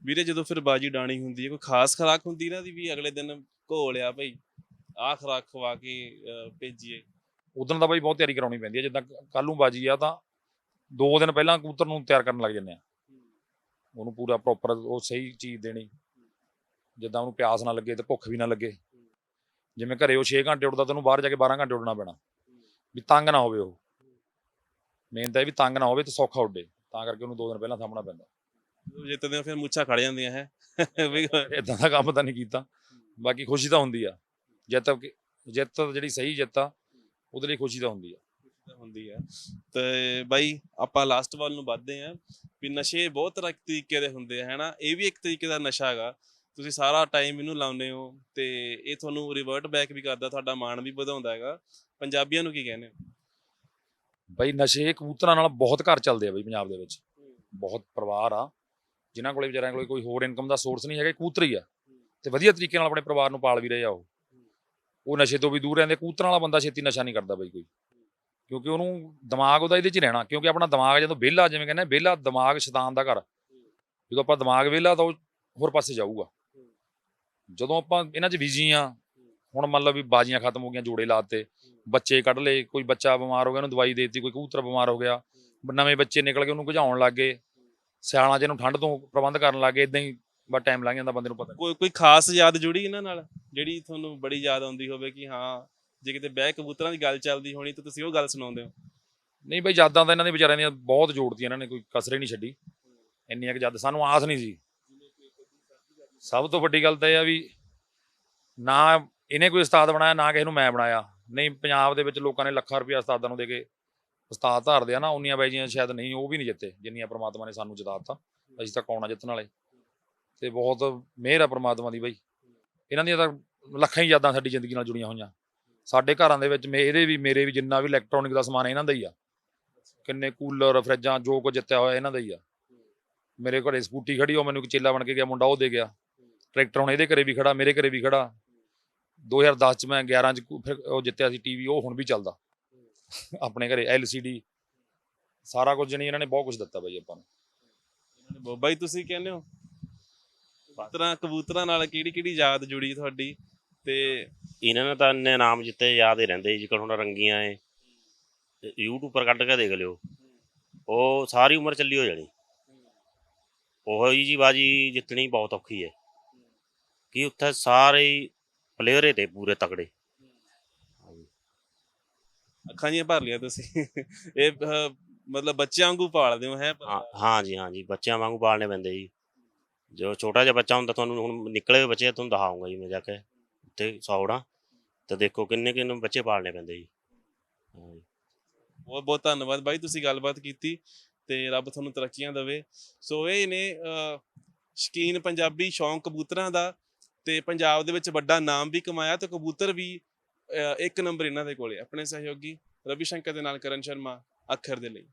ਵੀਰੇ ਜਦੋਂ ਫਿਰ ਬਾਜੀ ਡਾਣੀ ਹੁੰਦੀ ਹੈ ਕੋਈ ਖਾਸ ਖੁਰਾਕ ਹੁੰਦੀ ਨਾ ਦੀ ਵੀ ਅਗਲੇ ਦਿਨ ਘੋਲਿਆ ਭਾਈ ਆਹ ਖੁਰਾਕ ਖਵਾ ਕੇ ਅਹ, ਭੇਜੀਏ। ਉਦੋਂ ਦਾ ਬਾਈ ਬਹੁਤ ਤਿਆਰੀ ਕਰਾਉਣੀ ਪੈਂਦੀ ਹੈ ਜਿੱਦਾਂ ਕੱਲ ਨੂੰ ਬਾਜੀ ਆ ਤਾਂ ਦੋ ਦਿਨ ਪਹਿਲਾਂ ਕਬੂਤਰ ਨੂੰ ਤਿਆਰ ਕਰਨ ਲੱਗ ਜਾਂਦੇ ਆ। ਉਹਨੂੰ ਪੂਰਾ ਪ੍ਰੋਪਰ ਉਹ ਸਹੀ ਚੀਜ਼ ਦੇਣੀ। ਜਿੱਦਾਂ ਉਹਨੂੰ ਪਿਆਸ ਨਾ ਲੱਗੇ ਤੇ ਭੁੱਖ ਵੀ ਨਾ ਲੱਗੇ। ਜਿਵੇਂ ਘਰੇ ਉਹ 6 ਘੰਟੇ ਉੱਡਦਾ ਤੈਨੂੰ ਬਾਹਰ ਜਾ ਕੇ 12 ਘੰਟੇ ਉੱਡਣਾ ਪੈਣਾ। ਵੀ ਤੰਗ ਨਾ ਹੋਵੇ ਉਹ। ਮੇਨ ਤਾਂ ਇਹ ਵੀ ਤੰਗ ਨਾ ਹੋਵੇ ਤੇ ਸੌਖਾ ਉੱਡੇ। ਤਾਂ ਕਰਕੇ ਉਹਨੂੰ ਦੋ ਦਿਨ ਪਹਿਲਾਂ ਸਾਹਮਣਾ ਪੈਂਦਾ। ਜਦੋਂ ਜਿੱਤਦੇ ਆ ਫਿਰ ਮੁੱਛਾਂ ਖੜ ਜਾਂਦੀਆਂ ਹੈ। ਵੀ ਇਦਾਂ ਦਾ ਕੰਮ ਤਾਂ ਨਹੀਂ ਕੀਤਾ। ਬਾਕੀ ਖੁਸ਼ੀ ਤਾਂ ਹੁੰਦੀ ਆ। ਜਿੱਤ ਜਿੱਤ ਜਿਹੜੀ ਸਹੀ ਜਿੱਤ ਆ ਉਹਦੇ ਲਈ ਖੁਸ਼ੀ ਤਾਂ ਹੁੰਦੀ ਆ। ਹੁੰਦੀ ਆ। ਤੇ ਬਾਈ ਆਪਾਂ ਲਾਸਟ ਵੱਲ ਨੂੰ ਵੱਧਦੇ ਆ ਵੀ ਨਸ਼ੇ ਬਹੁਤ ਤਰ੍ਹਾਂ ਤਰੀਕੇ ਦੇ ਹੁੰਦੇ ਆ ਹੈਨਾ? ਇਹ ਵੀ ਇੱਕ ਤਰੀਕੇ ਦਾ ਨਸ਼ਾ ਹੈਗਾ। ਤੁਸੀਂ ਸਾਰਾ ਟਾਈਮ ਇਹਨੂੰ ਲਾਉਂਦੇ ਹੋ ਤੇ ਇਹ ਤੁਹਾਨੂੰ ਰਿਵਰਟ ਬੈਕ ਵੀ ਕਰਦਾ ਤੁਹਾਡਾ ਮਾਣ ਵੀ ਵਧਾਉਂਦਾ ਹੈਗਾ। ਪੰਜਾਬੀਆਂ ਨੂੰ ਕੀ ਕਹਿੰਦੇ ਹੋ? ਬਈ ਨਸ਼ੇ ਕਬੂਤਰਾਂ ਨਾਲ ਬਹੁਤ ਘਰ ਚੱਲਦੇ ਆ ਬਈ ਪੰਜਾਬ ਦੇ ਵਿੱਚ। ਬਹੁਤ ਪਰਿਵਾਰ ਆ। ਜਿਨ੍ਹਾਂ ਕੋਲੇ ਵਿਚਾਰਿਆਂ ਕੋਲੇ ਕੋਈ ਹੋਰ ਇਨਕਮ ਦਾ ਸੋਰਸ ਨਹੀਂ ਹੈਗਾ ਕੂਤਰੀ ਆ। ਤੇ ਵਧੀਆ ਤਰੀਕੇ ਨਾਲ ਆਪਣੇ ਪਰਿਵਾਰ ਨੂੰ ਪਾਲ ਵੀ ਰਹੇ ਆ ਉਹ। ਉਹ ਨਸ਼ੇ ਤੋਂ ਵੀ ਦੂਰ ਰਹਿੰਦੇ, ਕੂਤਰਾਂ ਵਾਲਾ ਬੰਦਾ ਛੇਤੀ ਨਸ਼ਾ ਨਹੀਂ ਕਰਦਾ ਬਈ ਕੋਈ। ਕਿਉਂਕਿ ਉਹਨੂੰ ਦਿਮਾਗ ਉਹਦਾ ਇਹਦੇ 'ਚ ਰਹਿਣਾ, ਕਿਉਂਕਿ ਆਪਣਾ ਦਿਮਾਗ ਜਦੋਂ ਵਿਹਲਾ, ਜਿਵੇਂ ਕਹਿੰਦੇ ਵਿਹਲਾ ਦਿਮਾਗ ਸ਼ੈਤਾਨ ਦਾ ਘਰ ਜਦੋਂ ਆਪਾਂ ਦਿਮਾਗ ਵਿਹਲਾ, ਤਾਂ ਉਹ ਹੋਰ ਪਾਸੇ ਜਾਊਗਾ। ਜਦੋਂ ਆਪਾਂ ਇਹਨਾਂ 'ਚ ਬਿਜ਼ੀ ਆ, ਹੁਣ ਮੰਨ ਲਓ ਵੀ ਬਾਜ਼ੀਆਂ ਖਤਮ ਹੋ ਗਈਆਂ, ਜੋੜੇ ਲਾਤੇ ਬੱਚੇ ਕੱਢ ਲਏ, ਕੋਈ ਬੱਚਾ ਬਿਮਾਰ ਹੋ ਗਿਆ, ਉਹਨੂੰ ਦਵਾਈ ਦੇਤੀ, ਕੋਈ ਕਬੂਤਰ ਬਿਮਾਰ ਹੋ ਗਿਆ, ਨਵੇਂ ਬੱਚੇ ਨਿਕਲ ਕੇ ਉਹਨੂੰ ਭਜਾਉਣ ਲੱਗ ਗਏ ਸਿਆਲਾਂ 'ਚ ਇਹਨੂੰ ਠੰਡ ਤੋਂ ਪ੍ਰਬੰਧ ਕਰਨ ਲੱਗ ਇਦਾਂ ਹੀ ਬਸ ਟਾਈਮ ਲੰਘ ਜਾਂਦਾ ਬੰਦੇ ਨੂੰ ਪਤਾ। ਕੋਈ ਕੋਈ ਖਾਸ ਯਾਦ ਜੁੜੀ ਇਹਨਾਂ ਨਾਲ? ਜਿਹੜੀ ਤੁਹਾਨੂੰ ਬੜੀ ਯਾਦ ਆਉਂਦੀ ਹੋਵੇ ਕਿ ਹਾਂ ਜੇ ਕਿਤੇ ਬਹਿ ਕਬੂਤਰਾਂ ਦੀ ਗੱਲ ਚੱਲਦੀ ਹੋਣੀ ਤਾਂ ਤੁਸੀਂ ਉਹ ਗੱਲ ਸੁਣਾਉਂਦੇ ਹੋ। ਨਹੀਂ ਬਈ ਯਾਦਾਂ ਤਾਂ ਇਹਨਾਂ ਦੇ ਵਿਚਾਰਿਆਂ ਦੀਆਂ ਬਹੁਤ ਜੋੜਤੀਆਂ ਇਹਨਾਂ ਨੇ ਕੋਈ ਕਸਰੇ ਨਹੀਂ ਛੱਡੀ। ਇੰਨੀਆਂ ਕਿ ਜਦ ਸਾਨੂੰ ਆਸ ਨਹੀਂ ਸੀ। ਸਭ ਤੋਂ ਵੱਡੀ ਗੱਲ ਤਾਂ ਇਹ ਆ ਵੀ ਨਾ ਇਹਨੇ ਕੋਈ ਉਸਤਾਦ ਬਣਾਇਆ ਨਾ ਕਿਸੇ ਨੂੰ ਮੈਂ ਬਣਾਇਆ। ਨਹੀਂ ਪੰਜਾਬ ਦੇ ਵਿੱਚ ਲੋਕਾਂ ਨੇ ਲੱਖਾਂ ਰੁਪਏ ਉਸਤਾਦਾਂ ਨੂੰ ਦੇ ਕੇ ਉਸਤਾਦ ਧਾਰਦੇ ਆ ਨਾ, ਉਨੀਆਂ ਬਾਈਜੀਆਂ ਸ਼ਾਇਦ ਨਹੀਂ, ਉਹ ਵੀ ਨਹੀਂ ਜਿੱਤੇ, ਜਿੰਨੀਆਂ ਪ੍ਰਮਾਤਮਾ ਨੇ ਸਾਨੂੰ ਜਿਤਾ ਦਿੱਤਾ ਅਸੀਂ ਤਾਂ ਕੌਣਾ ਜਿੱਤਣ ਵਾਲੇ। ਤੇ ਬਹੁਤ ਮਿਹਰ ਆ ਪ੍ਰਮਾਤਮਾ ਦੀ ਬਾਈ। ਇਹਨਾਂ ਦੀਆਂ ਤਾਂ ਲੱਖਾਂ ਹੀ ਯਾਦਾਂ ਸਾਡੀ ਜ਼ਿੰਦਗੀ ਨਾਲ ਜੁੜੀਆਂ ਹੋਈਆਂ। ਸਾਡੇ ਘਰਾਂ ਦੇ ਵਿੱਚ ਮੇ, ਇਹਦੇ ਵੀ ਮੇਰੇ ਵੀ ਜਿੰਨਾ ਵੀ ਇਲੈਕਟ੍ਰੋਨਿਕ ਦਾ ਸਮਾਨ ਇਹਨਾਂ ਦਾ ਹੀ ਆ। ਕਿੰਨੇ ਕੂਲਰ ਫਰਿੱਜਾਂ ਜੋ ਕੁਝ ਜਿੱਤਿਆ ਹੋਇਆ ਇਹਨਾਂ ਦਾ ਹੀ ਆ। ਮੇਰੇ ਘਰੇ ਸਕੂਟੀ ਖੜੀ, ਉਹ ਮੈਨੂੰ ਇੱਕ ਚੇਲਾ ਬਣ ਕੇ ਗਿਆ, ਮੁੰਡਾ ਉਹ ਦੇ ਗਿਆ। ਟਰੈਕਟਰ ਹੁਣ ਇਹਦੇ ਘਰੇ ਵੀ ਖੜਾ, ਮੇਰੇ ਘਰੇ ਵੀ ਖੜਾ। 2010 ਚ ਮੈਂ 11 ਚ ਫਿਰ ਉਹ ਜਿੱਤਿਆ ਸੀ ਟੀਵੀ, ਉਹ ਹੁਣ ਵੀ ਚੱਲਦਾ। ਆਪਣੇ ਘਰੇ LCD ਸਾਰਾ ਕੁਝ ਜਣੀ ਇਹਨਾਂ ਨੇ ਬਹੁਤ ਕੁਝ ਦਿੱਤਾ ਬਈ ਆਪਾਂ ਨੂੰ। ਇਹਨਾਂ ਨੇ ਬਾਬਾ ਜੀ ਤੁਸੀਂ ਕਹਿੰਦੇ ਹੋ ਕਬੂਤਰਾਂ ਕਬੂਤਰਾਂ ਨਾਲ ਕਿਹੜੀ ਕਿਹੜੀ ਯਾਦ ਜੁੜੀ ਤੁਹਾਡੀ? ਤੇ ਇਹਨਾਂ ਨੇ ਤਾਂ ਇੰਨੇ ਨਾਮ ਜਿੱਤੇ ਯਾਦ ਹੀ ਰਹਿੰਦੇ ਜਿਕਣ ਹੁਣ ਰੰਗੀਆਂ ਏ। ਤੇ YouTube ਪਰ ਕੱਢ ਕੇ ਦੇਖ ਲਿਓ। ਉਹ ਸਾਰੀ ਉਮਰ ਚੱਲੀ ਹੋ ਜਾਣੀ। ਉਹ ਹੀ ਜੀ ਬਾਜੀ ਜਿੱਤਣੀ ਬਹੁਤ ਔਖੀ ਹੈ ਕਿ ਉੱਥੇ ਸਾਰੇ ਪਲੇਅਰ ਤੇ ਪੂਰੇ ਤਕੜੇ। ਅੱਖਾਂ ਜੀਆਂ ਭਰ ਲਿਆ ਤੁਸੀਂ। ਇਹ ਅਹ, ਮਤਲਬ ਬੱਚਿਆਂ ਵਾਂਗੂ ਪਾਲਦੇ ਹੋ ਹੈ? ਹਾਂ ਹਾਂ ਜੀ ਹਾਂ ਜੀ ਬੱਚਿਆਂ ਵਾਂਗੂ ਪਾਲਣੇ ਪੈਂਦੇ ਜੀ। ਜੋ ਛੋਟਾ ਜਿਹਾ ਬੱਚਾ ਹੁੰਦਾ ਤੁਹਾਨੂੰ ਹੁਣ ਨਿਕਲੇ ਹੋਏ ਬੱਚੇ ਤੁਹਾਨੂੰ ਦਿਖਾਉਂਗਾ ਜੀ ਮੈਂ ਜਾ ਕੇ। ਉੱਤੇ ਸੌੜਾ ਤੇ ਦੇਖੋ ਕਿੰਨੇ ਕਿੰਨੇ ਬੱਚੇ ਪਾਲਣੇ ਪੈਂਦੇ ਜੀ। ਹਾਂ ਜੀ। ਬਹੁਤ ਬਹੁਤ ਧੰਨਵਾਦ ਬਾਈ ਤੁਸੀਂ ਗੱਲਬਾਤ ਕੀਤੀ ਤੇ ਰੱਬ ਤੁਹਾਨੂੰ ਤਰੱਕੀਆਂ ਦੇਵੇ। ਸੋ ਇਹ ਨੇ ਅਹ, ਸ਼ੌਕੀਨ ਪੰਜਾਬੀ ਸ਼ੌਂਕ ਕਬੂਤਰਾਂ ਦਾ ਤੇ ਪੰਜਾਬ ਦੇ ਵਿੱਚ ਵੱਡਾ ਨਾਮ ਵੀ ਕਮਾਇਆ ਤੇ ਕਬੂਤਰ ਵੀ ਇੱਕ ਨੰਬਰ ਇਹਨਾਂ ਦੇ ਕੋਲੇ, ਆਪਣੇ ਸਹਿਯੋਗੀ ਰਵੀ ਸ਼ੰਕਰ ਦੇ ਨਾਲ ਕਰਨ ਸ਼ਰਮਾ, ਅੱਖਰ ਦੇ ਲਈ।